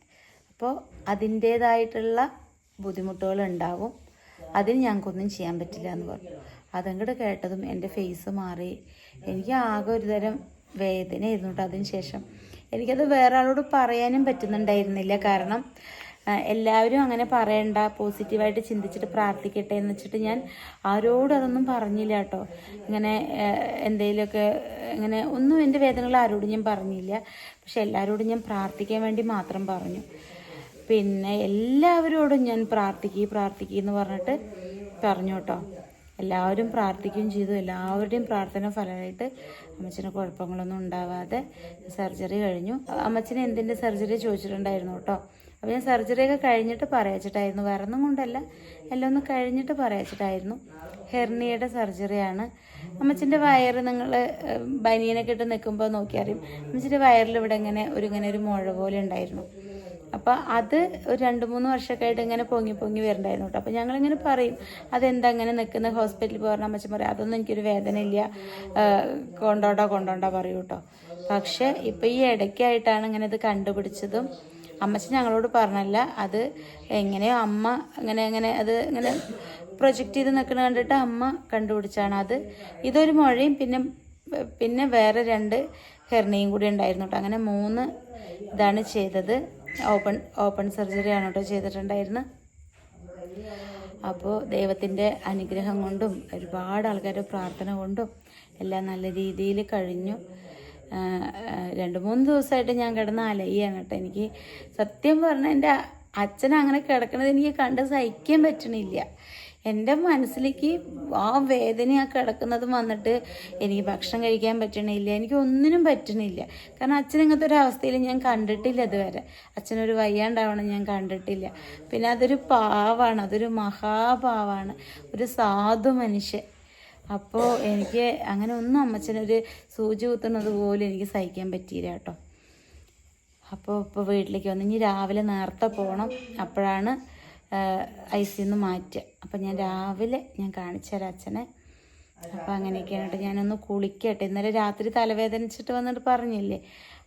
അപ്പോൾ അതിന്റേതായിട്ടുള്ള ബുദ്ധിമുട്ടുകൾ ഉണ്ടാവും അതിന് ഞങ്ങൾക്കൊന്നും ചെയ്യാൻ പറ്റില്ല എന്ന് പറഞ്ഞു. അതങ്ങോട്ട് കേട്ടതും എന്റെ ഫേസ് മാറി. എനിക്ക് ആകെ ഒരുതരം വേദനയായിരുന്നു കേട്ടോ അതിന് ശേഷം. എനിക്കത് വേറെ ആളോട് പറയാനും പറ്റുന്നുണ്ടായിരുന്നില്ല. കാരണം എല്ലാവരും അങ്ങനെ പറയണ്ട പോസിറ്റീവായിട്ട് ചിന്തിച്ചിട്ട് പ്രാർത്ഥിക്കട്ടെ എന്ന് വെച്ചിട്ട് ഞാൻ ആരോടും അതൊന്നും പറഞ്ഞില്ല കേട്ടോ. ഇങ്ങനെ എന്തെങ്കിലുമൊക്കെ ഇങ്ങനെ ഒന്നും എന്റെ വേദനകൾ ആരോടും ഞാൻ പറഞ്ഞില്ല. പക്ഷെ എല്ലാവരോടും ഞാൻ പ്രാർത്ഥിക്കാൻ വേണ്ടി മാത്രം പറഞ്ഞു. പിന്നെ എല്ലാവരോടും ഞാൻ പ്രാർത്ഥിക്കുക പ്രാർത്ഥിക്കുക എന്ന് പറഞ്ഞിട്ട് പറഞ്ഞു കേട്ടോ. എല്ലാവരും പ്രാർത്ഥിക്കുകയും ചെയ്തു. എല്ലാവരുടെയും പ്രാർത്ഥന ഫലമായിട്ട് അമ്മച്ചന് കുഴപ്പങ്ങളൊന്നും ഉണ്ടാവാതെ സർജറി കഴിഞ്ഞു. അമ്മച്ചന് എന്തിന്റെ സർജറി ചോദിച്ചിട്ടുണ്ടായിരുന്നു കേട്ടോ. അപ്പോൾ ഞാൻ സർജറിയൊക്കെ കഴിഞ്ഞിട്ട് പറയച്ചിട്ടായിരുന്നു. വേറെ ഒന്നും കൊണ്ടല്ല. എല്ലാം ഒന്ന് കഴിഞ്ഞിട്ട് പറയച്ചിട്ടായിരുന്നു. ഹെർണിയുടെ സർജറിയാണ്. അമ്മച്ചിന്റെ വയറ് നിങ്ങൾ ബനിയനൊക്കെ ഇട്ട് നിൽക്കുമ്പോൾ നോക്കിയറിയും അമ്മച്ചിന്റെ വയറിൽ ഇവിടെ ഇങ്ങനെ ഒരു ഇങ്ങനെ ഒരു മുഴ പോലെ ഉണ്ടായിരുന്നു. അപ്പോൾ അത് ഒരു രണ്ട് മൂന്ന് വർഷമൊക്കെ ആയിട്ട് ഇങ്ങനെ പൊങ്ങി പൊങ്ങി വരണ്ടായിരുന്നു കേട്ടോ അപ്പോൾ ഞങ്ങളിങ്ങനെ പറയും അതെന്താ അങ്ങനെ നിൽക്കുന്ന? ഹോസ്പിറ്റലിൽ പോകാൻ അമ്മച്ചൻ പറയും അതൊന്നും എനിക്കൊരു വേദന ഇല്ല. കൊണ്ടോണ്ടോ കൊണ്ടോണ്ടാ പറയൂ കേട്ടോ പക്ഷേ ഇപ്പോൾ ഈ ഇടയ്ക്കായിട്ടാണ് ഇങ്ങനെ ഇത് കണ്ടുപിടിച്ചതും. അമ്മച്ചൻ ഞങ്ങളോട് പറഞ്ഞല്ല അത് എങ്ങനെയോ അമ്മ അങ്ങനെ അങ്ങനെ അത് ഇങ്ങനെ പ്രൊജക്റ്റ് ചെയ്ത് നിൽക്കുന്ന കണ്ടിട്ട് അമ്മ കണ്ടുപിടിച്ചാണ്. അത് ഇതൊരു മുഴയും പിന്നെ പിന്നെ വേറെ രണ്ട് ഹെർണിയും കൂടി ഉണ്ടായിരുന്നു കേട്ടോ അങ്ങനെ മൂന്ന് ഇതാണ് ചെയ്തത്. ഓപ്പൺ ഓപ്പൺ സർജറിയാണ് കേട്ടോ ചെയ്തിട്ടുണ്ടായിരുന്നത് അപ്പോൾ ദൈവത്തിന്റെ അനുഗ്രഹം കൊണ്ടും ഒരുപാട് ആൾക്കാരുടെ പ്രാർത്ഥന കൊണ്ടും എല്ലാം നല്ല രീതിയിൽ കഴിഞ്ഞു. രണ്ട് മൂന്ന് ദിവസമായിട്ട് ഞാൻ കിടന്ന് അലയാണ് കേട്ടോ. എനിക്ക് സത്യം പറഞ്ഞാൽ എന്റെ അച്ഛൻ അങ്ങനെ കിടക്കണത് എനിക്ക് കണ്ട് സഹിക്കാൻ പറ്റണില്ല. എന്റെ മനസ്സിലേക്ക് ആ വേദന ആ കിടക്കുന്നതും വന്നിട്ട് എനിക്ക് ഭക്ഷണം കഴിക്കാൻ പറ്റണില്ല എനിക്ക് ഒന്നിനും പറ്റണില്ല. കാരണം അച്ഛൻ ഇങ്ങനത്തെ ഒരു അവസ്ഥയിൽ ഞാൻ കണ്ടിട്ടില്ല ഇതുവരെ. അച്ഛനൊരു വയ്യാണ്ടാവണം ഞാൻ കണ്ടിട്ടില്ല. പിന്നെ അതൊരു പാവാണ് അതൊരു മഹാപാവാണ് ഒരു സാധു മനുഷ്യൻ. അപ്പോൾ എനിക്ക് അങ്ങനെ ഒന്നും അമ്മച്ചനൊരു സൂചി കുത്തുന്നത് പോലും എനിക്ക് സഹിക്കാൻ പറ്റിയില്ല കേട്ടോ. അപ്പോൾ ഇപ്പോൾ വീട്ടിലേക്ക് വന്ന്. ഇനി രാവിലെ നേരത്തെ പോകണം അപ്പോഴാണ് ഐ നിന്ന് മാറ്റുക അപ്പം ഞാൻ രാവിലെ ഞാൻ കാണിച്ചു തരാം അച്ഛനെ. അപ്പം അങ്ങനെയൊക്കെയാണ് കേട്ടോ. ഞാനൊന്ന് കുളിക്കട്ടെ. ഇന്നലെ രാത്രി തലവേദനിച്ചിട്ട് വന്നിട്ട് പറഞ്ഞില്ലേ?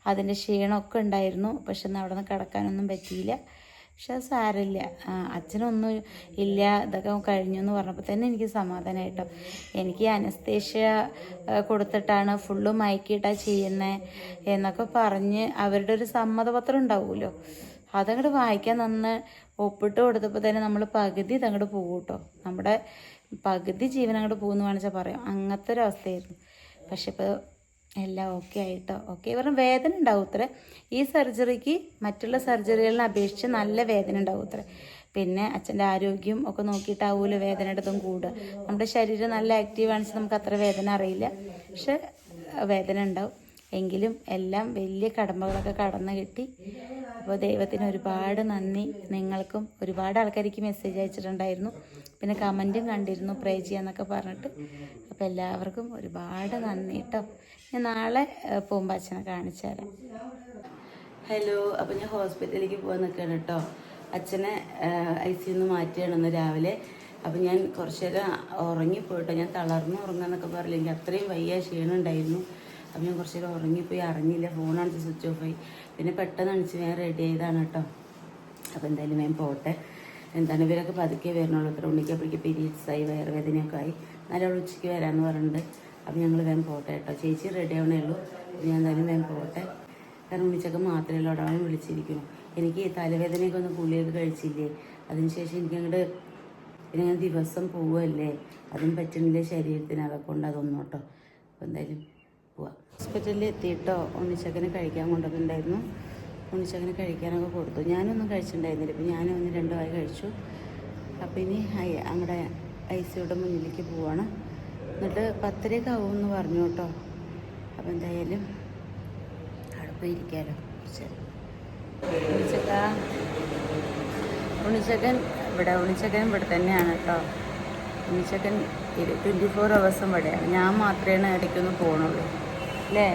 അതിന്റെ ക്ഷീണമൊക്കെ ഉണ്ടായിരുന്നു. പക്ഷെ ഒന്ന് അവിടെ നിന്ന് കിടക്കാനൊന്നും പറ്റിയില്ല. പക്ഷെ അത് സാരമില്ല. അച്ഛനൊന്നും ഇല്ല. ഇതൊക്കെ കഴിഞ്ഞു എന്ന് പറഞ്ഞപ്പോൾ തന്നെ എനിക്ക് സമാധാനമായിട്ടോ എനിക്ക് അനസ്തേഷ്യ കൊടുത്തിട്ടാണ് ഫുള്ള് മയക്കിയിട്ടാണ് ചെയ്യുന്നത് എന്നൊക്കെ പറഞ്ഞ് അവരുടെ ഒരു സമ്മതപത്രം ഉണ്ടാവുമല്ലോ. അതങ്ങോട്ട് വായിക്കാൻ നന്ന് ഒപ്പിട്ട് കൊടുത്തപ്പോൾ തന്നെ നമ്മൾ പകുതി ഇതങ്ങോട്ട് പോകും കേട്ടോ നമ്മുടെ പകുതി ജീവൻ അങ്ങോട്ട് പോകുമെന്ന് വേണമെച്ചാൽ പറയാം. അങ്ങനത്തെ ഒരു അവസ്ഥയായിരുന്നു പക്ഷെ ഇപ്പോൾ എല്ലാം ഓക്കെ ആയിട്ടോ. ഓക്കെ ഇവരുടെ വേദന ഉണ്ടാവും ഇത്ര ഈ സർജറിക്ക് മറ്റുള്ള സർജറികളിനെ അപേക്ഷിച്ച് നല്ല വേദന ഉണ്ടാവും ഇത്ര പിന്നെ അച്ഛന്റെ ആരോഗ്യം ഒക്കെ നോക്കിയിട്ടാവൂല വേദന എടുത്തും കൂടുക. നമ്മുടെ ശരീരം നല്ല ആക്റ്റീവ് ആണെന്ന് നമുക്ക് അത്ര വേദന അറിയില്ല. പക്ഷെ വേദന ഉണ്ടാവും എങ്കിലും എല്ലാം വലിയ കടമ്പകളൊക്കെ കടന്നു കിട്ടി. അപ്പോൾ ദൈവത്തിന് ഒരുപാട് നന്ദി. നിങ്ങൾക്കും ഒരുപാട് ആൾക്കാർക്ക് മെസ്സേജ് അയച്ചിട്ടുണ്ടായിരുന്നു. പിന്നെ കമന്റും കണ്ടിരുന്നു പ്രേ ചെയ്യാന്നൊക്കെ പറഞ്ഞിട്ട്. അപ്പോൾ എല്ലാവർക്കും ഒരുപാട് നന്ദി കേട്ടോ. ഞാൻ നാളെ പോകുമ്പോൾ അച്ഛനെ കാണിച്ചു ഹലോ അപ്പോൾ ഞാൻ ഹോസ്പിറ്റലിലേക്ക് പോകാൻ നിൽക്കുകയാണ് കേട്ടോ. അച്ഛനെ ഐ സി ഒന്ന് മാറ്റിയാണെന്ന് രാവിലെ. അപ്പം ഞാൻ കുറച്ച് നേരം ഉറങ്ങിപ്പോയിട്ടോ ഞാൻ തളർന്ന് ഉറങ്ങാന്നൊക്കെ പറയില്ല എനിക്ക് അത്രയും വയ്യ ക്ഷീണം ഉണ്ടായിരുന്നു അപ്പോൾ ഞാൻ കുറച്ച് നേരം ഉറങ്ങിപ്പോയി അറിഞ്ഞില്ല ഫോണാണിച്ച് സ്വിച്ച് ഓഫ് ആയി. പിന്നെ പെട്ടെന്ന് അണിച്ച് ഞാൻ റെഡി ആയതാണ് കേട്ടോ. അപ്പോൾ എന്തായാലും ഞാൻ പോട്ടെ. എന്താണ് ഇവരൊക്കെ പതുക്കെ വരണുള്ളൂ. എത്ര ഉണ്ണിക്ക് അപ്പോഴേക്ക് പീരീഡ്സ് ആയി വയറുവേദനയൊക്കെ ആയി. നല്ല ഉച്ചയ്ക്ക് വരാമെന്ന് പറഞ്ഞിട്ടുണ്ട്. അപ്പോൾ ഞങ്ങൾ വേഗം പോട്ടെ കേട്ടോ. ചേച്ചി റെഡി ആവണേ ഉള്ളൂ. ഞാൻ എന്തായാലും വേഗം പോട്ടെ. കാരണം ഉണ്ണിച്ചൊക്കെ മാത്രമേ ഉള്ളൂ. അവിടെ വിളിച്ചിരിക്കുന്നു. എനിക്ക് തലവേദനയൊക്കെ ഒന്ന് ഗുളിയൊക്കെ കഴിച്ചില്ലേ? അതിനുശേഷം എനിക്ക് അങ്ങോട്ട് പിന്നെ ഞാൻ ദിവസം പോവുമല്ലേ അതും പറ്റണില്ല ശരീരത്തിന്? അതൊക്കെ കൊണ്ട് അതൊന്നും കേട്ടോ. അപ്പോൾ എന്തായാലും പോവാം. ഹോസ്പിറ്റലിൽ എത്തിയിട്ടോ? ഉണ്ണിച്ചക്കന് കഴിക്കാൻ കൊണ്ടുവന്നിട്ടുണ്ടായിരുന്നു. ഉണ്ണിച്ചക്കന് കഴിക്കാനൊക്കെ കൊടുത്തു. ഞാനൊന്നും കഴിച്ചിട്ടുണ്ടായിരുന്നില്ല. ഇപ്പം ഞാനും ഒന്ന് രണ്ട് വായി കഴിച്ചു. അപ്പം ഇനി അങ്ങടെ ഐ സിയുടെ മുന്നിലേക്ക് പോവാണ്. എന്നിട്ട് പത്തരയൊക്കെ ആവുമെന്ന് പറഞ്ഞു കേട്ടോ. അപ്പം എന്തായാലും അവിടെ പോയി ഇരിക്കാമല്ലോ. ഉണ്ണിച്ചക്ക ഉണ്ണിച്ചക്കൻ ഇവിടെ ഉണ്ണിച്ചക്കൻ ഇവിടെ തന്നെയാണ് കേട്ടോ. ഉണ്ണിച്ചക്കൻ ട്വന്റി ഫോർ അവേഴ്സും ഇവിടെയാണ്. ഞാൻ മാത്രമേ ഇടയ്ക്കൊന്ന് പോകണുള്ളൂ അല്ലേ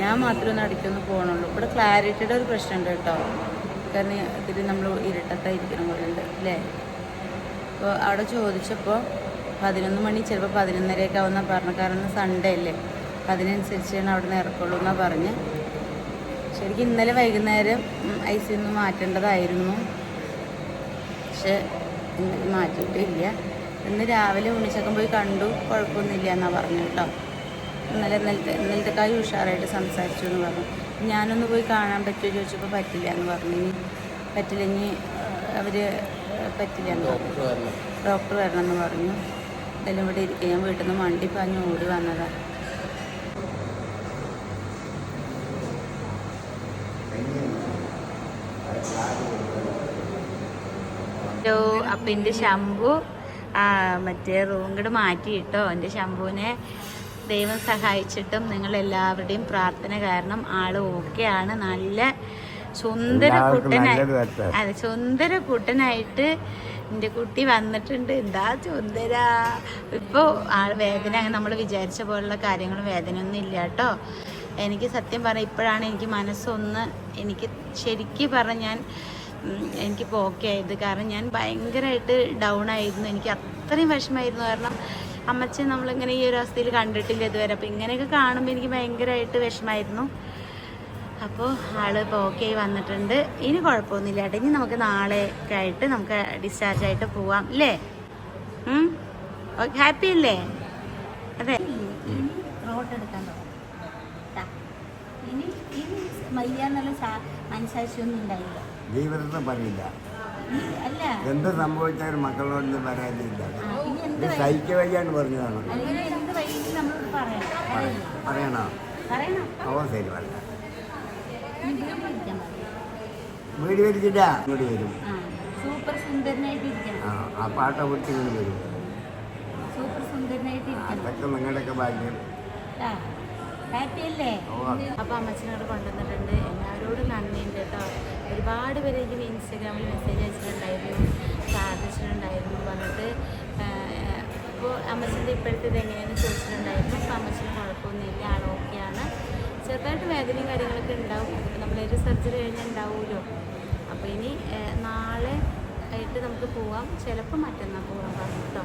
ഞാൻ മാത്രമേ ഒന്ന് അടിക്കൊന്ന് പോകണുള്ളൂ ഇവിടെ ക്ലാരിറ്റിയുടെ ഒരു പ്രശ്നമുണ്ട് കേട്ടോ. കാരണം ഇതിൽ നമ്മൾ ഇരുട്ടത്തായിരിക്കണം പോലെ ഉണ്ട് അല്ലേ അപ്പോൾ അവിടെ ചോദിച്ചപ്പോൾ പതിനൊന്ന് മണി ചിലപ്പോൾ പതിനൊന്നരയൊക്കെ ആവുന്ന പറഞ്ഞു. കാരണം സൺഡേ അല്ലേ. അതിനനുസരിച്ചാണ് അവിടെ നിന്ന് ഇറക്കുള്ളൂ എന്നാണ് പറഞ്ഞ്. ശരിക്കും ഇന്നലെ വൈകുന്നേരം ഐ സി ഒന്ന് മാറ്റേണ്ടതായിരുന്നു. പക്ഷെ ഇന്നലെ മാറ്റിയിട്ടില്ല. ഇന്ന് രാവിലെ ഉണ്ണിച്ചക്കം പോയി കണ്ടു. കുഴപ്പമൊന്നുമില്ല എന്നാണ് പറഞ്ഞു കേട്ടോ. ഇന്നലെ ഇന്നലത്തെ ഇന്നലത്തെക്കായി ഉഷാറായിട്ട് സംസാരിച്ചു എന്ന് പറഞ്ഞു. ഞാനൊന്ന് പോയി കാണാൻ പറ്റുമോ ചോദിച്ചപ്പോൾ പറ്റില്ല എന്ന് പറഞ്ഞു. ഇനി പറ്റില്ല ഇനി അവർ പറ്റില്ല എന്ന് പറഞ്ഞു. ഡോക്ടർ വരണം. എന്ന് പറഞ്ഞു. എന്തായാലും ഇവിടെ ഇരിക്കുക ഞാൻ വീട്ടിൽ നിന്ന് മണ്ടി പാഞ്ഞ് ഓടി വന്നതാണ് ഹലോ അപ്പം എന്റെ ശംഭു ആ, മറ്റേ റൂം കൂടെ മാറ്റിയിട്ടോ. എന്റെ ശംഭുവിനെ ദൈവം സഹായിച്ചിട്ടും നിങ്ങൾ എല്ലാവരുടെയും പ്രാർത്ഥന കാരണം ആൾ ഓക്കെയാണ് നല്ല സുന്ദര കുട്ടനായി അതെ സുന്ദര കുട്ടനായിട്ട് എന്റെ കുട്ടി വന്നിട്ടുണ്ട്. എന്താ സുന്ദര? ഇപ്പോൾ ആൾ വേദന നമ്മൾ വിചാരിച്ച പോലുള്ള കാര്യങ്ങൾ വേദനയൊന്നും ഇല്ല കേട്ടോ. എനിക്ക് സത്യം പറഞ്ഞാൽ ഇപ്പോഴാണ് എനിക്ക് മനസ്സൊന്ന് എനിക്ക് ശരിക്ക് പറഞ്ഞ ഞാൻ എനിക്ക് എനിക്കിപ്പോൾ ഓക്കെ ആയത്. കാരണം ഞാൻ ഭയങ്കരമായിട്ട് ഡൗൺ ആയിരുന്നു. എനിക്ക് അത്രയും വിഷമമായിരുന്നു. കാരണം അമ്മച്ചൻ നമ്മളിങ്ങനെ ഈ ഒരു അവസ്ഥയിൽ കണ്ടിട്ടില്ല ഇതുവരെ. അപ്പോൾ ഇങ്ങനെയൊക്കെ കാണുമ്പോൾ എനിക്ക് ഭയങ്കരമായിട്ട് വിഷമായിരുന്നു. അപ്പോൾ ആൾ ഇപ്പോൾ ഓക്കെ ആയി വന്നിട്ടുണ്ട്. ഇനി കുഴപ്പമൊന്നുമില്ല കേട്ടോ. ഇനി നമുക്ക് നാളെയൊക്കെ ആയിട്ട് നമുക്ക് ഡിസ്ചാർജ് ആയിട്ട് പോവാം അല്ലേ ഹാപ്പി അല്ലേ? അതെ. റോഡ് എടുക്കാൻ ഇനി ഇനി മനസാക്ഷിയൊന്നും ഉണ്ടായില്ല. ജീവിതത്തെ പറയില്ല അല്ല. എന്ത് സംഭവിച്ചാലും മക്കളോട് എന്ത് ഇത് സഹിക്ക വയ്യാണ്ട് പറഞ്ഞതാണ്. പറയണം. ഓ ശരി പറയാം. വീട് വരിച്ചില്ല ഇങ്ങോട്ട് വരും. ആ ആ പാട്ട വിട്ട് ഇങ്ങോട്ട് വരും. അതൊക്കെ നിങ്ങളുടെയൊക്കെ ഭാഗ്യം. അപ്പൊ അമ്മച്ചനോട് കൊണ്ടുവന്നിട്ടുണ്ട്. എല്ലാവരോടും നന്ദിയുണ്ട് കേട്ടോ. ഒരുപാട് പേര് എനിക്ക് ഇൻസ്റ്റാഗ്രാമിൽ മെസ്സേജ് അയച്ചിട്ടുണ്ടായിരുന്നു. സാധിച്ചിട്ടുണ്ടായിരുന്നു പറഞ്ഞിട്ട് ഇപ്പോൾ അമ്മച്ചന്റെ ഇപ്പോഴത്തെ ഇത് എങ്ങനെയാണെന്ന് ചോദിച്ചിട്ടുണ്ടായിരുന്നു. അപ്പോൾ അമ്മച്ചന് കുഴപ്പമൊന്നുമില്ല ആൾ ഓക്കെയാണ് ചെറുതായിട്ട് വേദനയും കാര്യങ്ങളൊക്കെ ഉണ്ടാവും. അപ്പോൾ നമ്മളൊരു സർജറി കഴിഞ്ഞാൽ ഉണ്ടാവുമല്ലോ. അപ്പോൾ ഇനി നാളെ ആയിട്ട് നമുക്ക് പോവാം. ചിലപ്പോൾ മറ്റന്നാൾ പോകാൻ പറഞ്ഞു കേട്ടോ.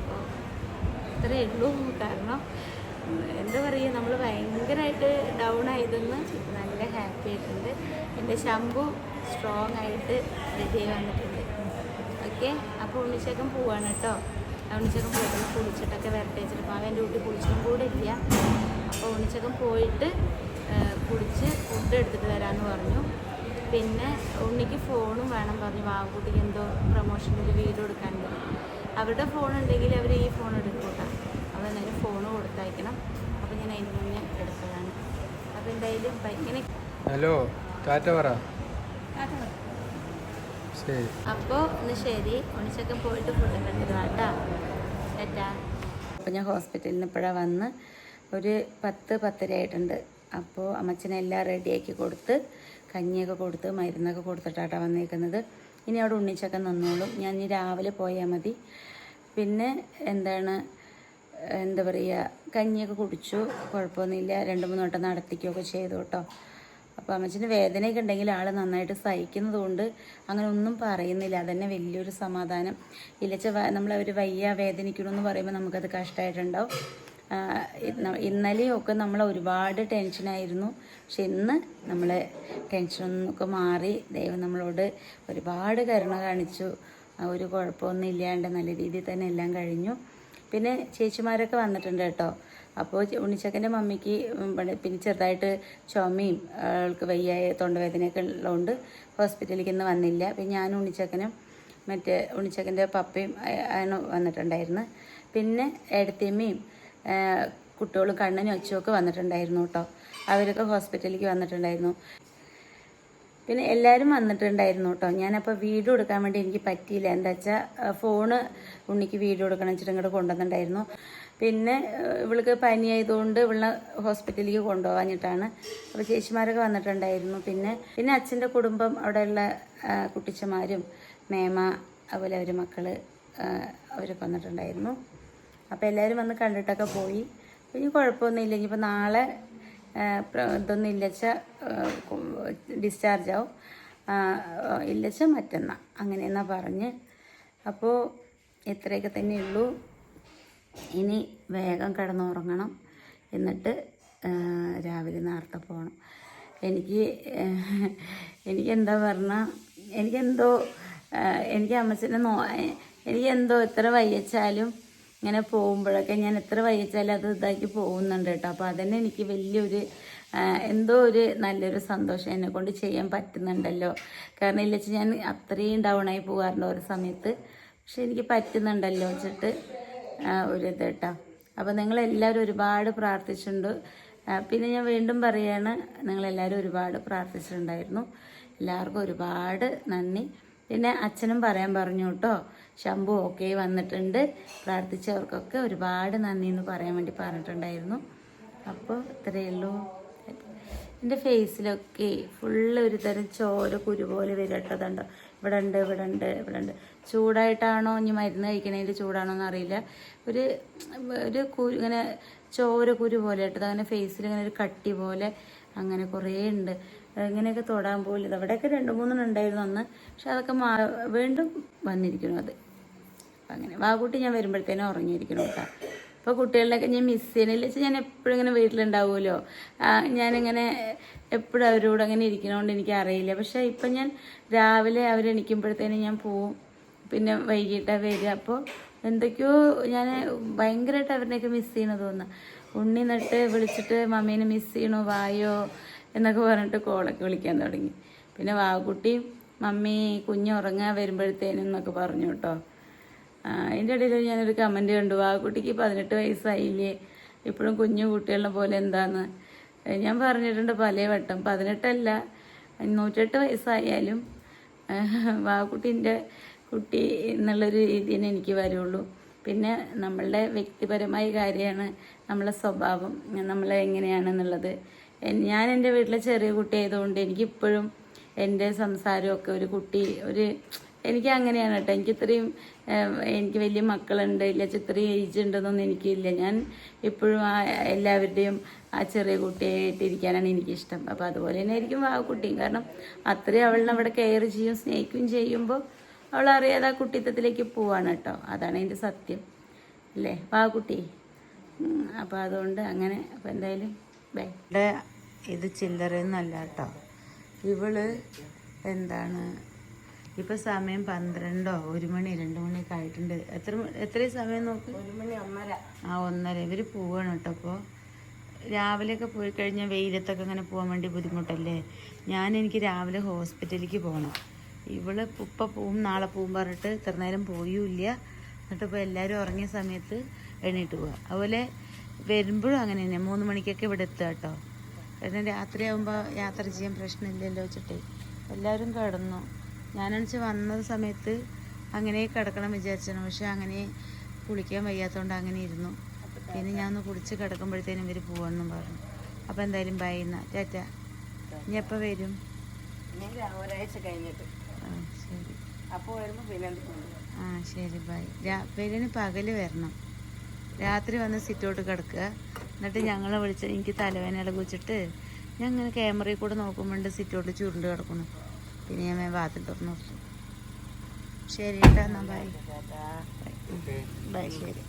അപ്പോൾ ഇത്രയേ ഉള്ളൂ. കാരണം എന്താ പറയുക നമ്മൾ ഭയങ്കരമായിട്ട് ഡൗൺ ആയതെന്ന് നല്ല ഹാപ്പി ആയിട്ടുണ്ട്. എന്റെ ശംഭു സ്ട്രോങ് ആയിട്ട് റെഡി വന്നിട്ടുണ്ട്. ഓക്കെ അപ്പോൾ ഉണ്ണിച്ചേക്കൻ പോവാണ് കേട്ടോ. ഉണ്ണിച്ചേക്കൻ പോയിട്ട് കുളിച്ചിട്ടൊക്കെ വരട്ടെ വെച്ചിട്ട് അപ്പോൾ അവന്റെ വീട്ടിൽ കുളിച്ചിട്ടും കൂടെ ഇല്ല. അപ്പോൾ ഉണ്ണിച്ചേക്കൻ പോയിട്ട് കുളിച്ച് ഫുഡ് എടുത്തിട്ട് വരാമെന്ന് പറഞ്ഞു. പിന്നെ ഉണ്ണിക്ക് ഫോണും വേണം പറഞ്ഞു. വാവുകുട്ടിക്ക് എന്തോ പ്രൊമോഷന്റെ ഒരു വീഡിയോ എടുക്കാനുണ്ട് അവരുടെ ഫോൺ ഉണ്ടെങ്കിൽ അവർ ഈ ഫോൺ എടുക്കൂട്ടാ. അപ്പോൾ എന്തായാലും ഫോൺ കൊടുത്തയക്കണം. അപ്പോൾ ഞാൻ അതിന് മുന്നേ എടുത്തതാണ്. അപ്പോൾ എന്തായാലും ഇങ്ങനെ ഹലോ ടാറ്റ പറ. ശരി അപ്പോൾ ശരി. പോയിട്ട് ഫുഡ് അപ്പോൾ ഞാൻ ഹോസ്പിറ്റലിൽ നിന്ന് ഇപ്പോഴാണ് വന്ന് ഒരു പത്ത് പത്തര ആയിട്ടുണ്ട്. അപ്പോൾ അമ്മച്ചനെ എല്ലാം റെഡിയാക്കി കൊടുത്ത് കഞ്ഞിയൊക്കെ കൊടുത്ത് മരുന്നൊക്കെ കൊടുത്തിട്ടാട്ടാ വന്നേക്കുന്നത്. ഇനി അവിടെ ഉണ്ണിച്ചൊക്കെ നിന്നോളും. ഞാൻ ഇനി രാവിലെ പോയാൽ മതി. പിന്നെ എന്താണ് എന്താ പറയുക കഞ്ഞിയൊക്കെ കുടിച്ചു. കുഴപ്പമൊന്നുമില്ല. രണ്ട് മൂന്ന് വട്ടം നടത്തിക്കുകയൊക്കെ ചെയ്തു കേട്ടോ. അപ്പോൾ അമ്മച്ചിന് വേദനയൊക്കെ ഉണ്ടെങ്കിൽ ആൾ നന്നായിട്ട് സഹിക്കുന്നത് കൊണ്ട് അങ്ങനെ ഒന്നും പറയുന്നില്ല. അതന്നെ വലിയൊരു സമാധാനം. ഇല്ലച്ച നമ്മൾ അവർ വയ്യ വേദനിക്കണമെന്ന് പറയുമ്പോൾ നമുക്കത് കഷ്ടമായിട്ടുണ്ടാവും ഇന്നലെയൊക്കെ നമ്മൾ ഒരുപാട് ടെൻഷനായിരുന്നു പക്ഷെ ഇന്ന് നമ്മളെ ടെൻഷനൊക്കെ മാറി ദൈവം നമ്മളോട് ഒരുപാട് കരുണ കാണിച്ചു. ഒരു കുഴപ്പമൊന്നും ഇല്ലാണ്ട് നല്ല രീതിയിൽ തന്നെ എല്ലാം കഴിഞ്ഞു. പിന്നെ ചേച്ചിമാരൊക്കെ വന്നിട്ടുണ്ട് കേട്ടോ. അപ്പോൾ ഉണ്ണിച്ചക്കന്റെ മമ്മിക്ക് പിന്നെ ചെറുതായിട്ട് ചുമയും അവൾക്ക് വയ്യായ തൊണ്ടവേദനയൊക്കെ ഉള്ളതുകൊണ്ട് ഹോസ്പിറ്റലിലേക്ക് ഇന്ന് വന്നില്ല. പിന്നെ ഞാൻ ഉണ്ണിച്ചക്കനും മറ്റേ ഉണ്ണിച്ചക്കന്റെ പപ്പയും ആണ് വന്നിട്ടുണ്ടായിരുന്നു. പിന്നെ എടത്തിയമ്മയും കുട്ടികളും കണ്ണനും അച്ചുമൊക്കെ വന്നിട്ടുണ്ടായിരുന്നു കേട്ടോ. അവരൊക്കെ ഹോസ്പിറ്റലിലേക്ക് വന്നിട്ടുണ്ടായിരുന്നു. പിന്നെ എല്ലാവരും വന്നിട്ടുണ്ടായിരുന്നു കേട്ടോ. ഞാനപ്പോൾ വീഡിയോ കൊടുക്കാൻ വേണ്ടി എനിക്ക് പറ്റിയില്ല. എന്താ വെച്ചാൽ ഫോണ് ഉണ്ണിക്ക് വീഡിയോ കൊടുക്കണം വെച്ചിട്ട് ഇങ്ങോട്ട് കൊണ്ടുവന്നിട്ടുണ്ടായിരുന്നു. പിന്നെ ഇവൾക്ക് പനി ആയതുകൊണ്ട് ഇവളെ ഹോസ്പിറ്റലിലേക്ക് കൊണ്ടുപോകാഞ്ഞിട്ടാണ്. അപ്പോൾ ചേച്ചിമാരൊക്കെ വന്നിട്ടുണ്ടായിരുന്നു. പിന്നെ പിന്നെ അച്ഛന്റെ കുടുംബം അവിടെയുള്ള കുട്ടിച്ചമാരും മേമ അതുപോലെ അവർ മക്കൾ അവരൊക്കെ വന്നിട്ടുണ്ടായിരുന്നു. അപ്പോൾ എല്ലാവരും വന്ന് കണ്ടിട്ടൊക്കെ പോയി. ഇനി കുഴപ്പമൊന്നുമില്ല. ഇനിയിപ്പോൾ നാളെ ഇതൊന്നും ഇല്ലച്ച ഡിസ്ചാർജ് ആവും ഇല്ലച്ച മറ്റന്നാ. അങ്ങനെയെന്നാ പറഞ്ഞ്. അപ്പോൾ ഇത്രയൊക്കെ തന്നെ ഉള്ളൂ ഇനി വേഗം കിടന്നുറങ്ങണം. എന്നിട്ട് രാവിലെ നേരത്തെ പോകണം. എനിക്ക് എനിക്കെന്താ പറഞ്ഞാൽ എനിക്കെന്തോ എനിക്ക് അമ്മച്ചനെ നോ എനിക്കെന്തോ എത്ര വയ്യച്ചാലും ഇങ്ങനെ പോകുമ്പോഴൊക്കെ ഞാൻ എത്ര വയ്യച്ചാലും അത് ഇതാക്കി പോകുന്നുണ്ട് കേട്ടോ. അപ്പോൾ അതന്നെ എനിക്ക് വലിയൊരു എന്തോ ഒരു നല്ലൊരു സന്തോഷം എന്നെ കൊണ്ട് ചെയ്യാൻ പറ്റുന്നുണ്ടല്ലോ. കാരണം ഇല്ലെച്ച് ഞാൻ അത്രയും ഡൗൺ ആയി പോകാറുണ്ട് ഓരോ സമയത്ത്. പക്ഷെ എനിക്ക് പറ്റുന്നുണ്ടല്ലോ. വെച്ചിട്ട് ഒരു ഇത് കേട്ടോ. അപ്പോൾ നിങ്ങളെല്ലാവരും ഒരുപാട് പ്രാർത്ഥിച്ചിട്ടുണ്ട്. പിന്നെ ഞാൻ വീണ്ടും പറയാണ് നിങ്ങളെല്ലാവരും ഒരുപാട് പ്രാർത്ഥിച്ചിട്ടുണ്ടായിരുന്നു. എല്ലാവർക്കും ഒരുപാട് നന്ദി. പിന്നെ അച്ഛനും പറയാൻ പറഞ്ഞു കേട്ടോ ശംഭു ഓക്കെ വന്നിട്ടുണ്ട്. പ്രാർത്ഥിച്ചവർക്കൊക്കെ ഒരുപാട് നന്ദി എന്ന് പറയാൻ വേണ്ടി പറഞ്ഞിട്ടുണ്ടായിരുന്നു. അപ്പോൾ ഇത്രയേ ഉള്ളൂ. എന്റെ ഫേസിലൊക്കെ ഫുള്ള് ഒരു തരം ചോര കുരു പോലെ വരട്ടതുണ്ടോ ഇവിടെ ഉണ്ട് ഇവിടെ ഉണ്ട് ഇവിടെ ഉണ്ട് ചൂടായിട്ടാണോ ഇനി മരുന്ന് കഴിക്കണതിന്റെ ചൂടാണോ എന്ന് അറിയില്ല. ഒരു ഒരു കുരു ഇങ്ങനെ ചോര കുരു പോലെ ഇട്ടത് അങ്ങനെ ഫേസിൽ ഇങ്ങനെ ഒരു കട്ടി പോലെ അങ്ങനെ കുറേ ഉണ്ട്. ഇങ്ങനെയൊക്കെ തൊടാൻ പോലും അവിടെയൊക്കെ രണ്ട് മൂന്നെണ്ണം ഉണ്ടായിരുന്നു അന്ന്. പക്ഷെ അതൊക്കെ മാ വീണ്ടും വന്നിരിക്കുന്നു അത്. അങ്ങനെ. വാകുട്ടി ഞാൻ വരുമ്പോഴത്തേനും ഉറങ്ങിയിരിക്കണം കേട്ടോ. ഇപ്പോൾ കുട്ടികളിലൊക്കെ ഞാൻ മിസ് ചെയ്യണില്ല വെച്ചാൽ ഞാൻ എപ്പോഴും ഇങ്ങനെ വീട്ടിലുണ്ടാവുമല്ലോ. ഞാനിങ്ങനെ എപ്പോഴും അവരോട് അങ്ങനെ ഇരിക്കണോണ്ട് എനിക്ക് അറിയില്ല. പക്ഷേ ഇപ്പം ഞാൻ രാവിലെ അവരെണിക്കുമ്പോഴത്തേനും ഞാൻ പോവും. പിന്നെ വൈകിട്ടാണ് വരിക. അപ്പോൾ എന്തൊക്കെയോ ഞാൻ ഭയങ്കരമായിട്ട് അവരിനെയൊക്കെ മിസ് ചെയ്യണ തോന്നുന്നു. ഉണ്ണി നട്ട് വിളിച്ചിട്ട് മമ്മീനെ മിസ് ചെയ്യണു വായോ എന്നൊക്കെ പറഞ്ഞിട്ട് കോളൊക്കെ വിളിക്കാൻ തുടങ്ങി. പിന്നെ വാവക്കുട്ടി മമ്മി കുഞ്ഞുറങ്ങാൻ വരുമ്പോഴത്തേനും എന്നൊക്കെ പറഞ്ഞു കേട്ടോ. അതിന്റെ ഇടയിൽ ഞാനൊരു കമന്റ് കണ്ടു. വാവക്കുട്ടിക്ക് കുട്ടിക്ക് പതിനെട്ട് വയസ്സായില്ലേ? ഇപ്പോഴും കുഞ്ഞു കുട്ടികളെ പോലെ എന്താന്ന്. ഞാൻ പറഞ്ഞിട്ടുണ്ട് പല വട്ടം. പതിനെട്ടല്ല നൂറ്റെട്ട് വയസ്സായാലും വാക്കുട്ടീന്റെ കുട്ടി എന്നുള്ളൊരു രീതിയിൽ എനിക്ക് വരുള്ളൂ. പിന്നെ നമ്മളുടെ വ്യക്തിപരമായ കാര്യമാണ് നമ്മളെ സ്വഭാവം നമ്മളെ എങ്ങനെയാണെന്നുള്ളത്. ഞാൻ എന്റെ വീട്ടിലെ ചെറിയ കുട്ടി ആയതുകൊണ്ട് എനിക്കിപ്പോഴും എന്റെ സംസാരമൊക്കെ ഒരു കുട്ടി ഒരു എനിക്ക് അങ്ങനെയാണ് കേട്ടോ. എനിക്ക് ഇത്രയും എനിക്ക് വലിയ മക്കളുണ്ട് ഇല്ല ഇത്രയും ഏജ് ഉണ്ടെന്നൊന്നും എനിക്കില്ല. ഞാൻ ഇപ്പോഴും ആ എല്ലാവരുടെയും ആ ചെറിയ കുട്ടിയായിട്ടിരിക്കാനാണ് എനിക്കിഷ്ടം. അപ്പോൾ അതുപോലെ തന്നെ ആയിരിക്കും ആ കുട്ടിയും. കാരണം അത്രയും അവളിനെ അവിടെ കെയർ ചെയ്യും സ്നേഹിക്കുകയും ചെയ്യുമ്പോൾ അവൾ അറിയാതെ ആ കുട്ടിത്തത്തിലേക്ക് പോവാണ് കേട്ടോ. അതാണ് അതിന്റെ സത്യം. അല്ലേ? വാ കുട്ടി. അപ്പം അതുകൊണ്ട് അങ്ങനെ അപ്പം എന്തായാലും ബൈ. ഇത് ചില്ലറയൊന്നുമല്ല കേട്ടോ. ഇവൾ എന്താണ്? ഇപ്പം സമയം പന്ത്രണ്ടോ? ഒരു മണി രണ്ട് മണിയൊക്കെ ആയിട്ടുണ്ട്. എത്ര എത്ര എത്രയും സമയം നോക്ക്? ഒരു മണി ഒന്നര. ആ ഒന്നര. ഇവർ പോവാണ് കേട്ടോ അപ്പോൾ രാവിലെയൊക്കെ പോയി കഴിഞ്ഞാൽ വെയിലത്തൊക്കെ അങ്ങനെ പോകാൻ വേണ്ടി ബുദ്ധിമുട്ടല്ലേ? ഞാൻ എനിക്ക് രാവിലെ ഹോസ്പിറ്റലിലേക്ക് പോകണം ഇവൾ ഇപ്പ പോവും നാളെ പോവും പറഞ്ഞിട്ട് ഇത്ര നേരം പോയുമില്ല എന്നിട്ട് ഇപ്പോൾ എല്ലാവരും ഉറങ്ങിയ സമയത്ത് എണീറ്റ് പോവുക അതുപോലെ വരുമ്പോഴും അങ്ങനെ തന്നെ. മൂന്ന് മണിക്കൊക്കെ ഇവിടെ എത്തുക കേട്ടോ. കാരണം രാത്രിയാകുമ്പോൾ യാത്ര ചെയ്യാൻ പ്രശ്നമില്ലല്ലോ വെച്ചിട്ട്. എല്ലാവരും കിടന്നു. ഞാനെന്ന് വന്ന സമയത്ത് അങ്ങനെ കിടക്കണം വിചാരിച്ചാണ്. പക്ഷെ അങ്ങനെ കുളിക്കാൻ വയ്യാത്തതുകൊണ്ട് അങ്ങനെ ഇരുന്നു. പിന്നെ ഞാൻ ഒന്ന് കുളിച്ച് കിടക്കുമ്പോഴത്തേനും ഇവർ പോവാണെന്നും പറഞ്ഞു. അപ്പോൾ എന്തായാലും ബൈ എന്നാ. ടാറ്റ. ഇനി എപ്പോൾ വരും? ഒരാഴ്ച കഴിഞ്ഞിട്ട്. ശരി. അപ്പോൾ വരുമ്പോൾ ആ ശരി ബൈ. രാ പകൽ വരണം. രാത്രി വന്ന് സിറ്റോട്ട് കിടക്കുക. എന്നിട്ട് ഞങ്ങളെ വിളിച്ച് എനിക്ക് തലവേന ഇളകുവച്ചിട്ട് ഞാൻ ഇങ്ങനെ ക്യാമറയിൽ കൂടെ നോക്കുമ്പോണ്ട് സിറ്റോട്ട് ചുരുണ്ട് കിടക്കുന്നു. പിന്നെ ഞാൻ വാതിൽ തുറന്നു കൊടുത്തു ശരി കേട്ടോ എന്നാ ബൈ. ബൈ ശരി.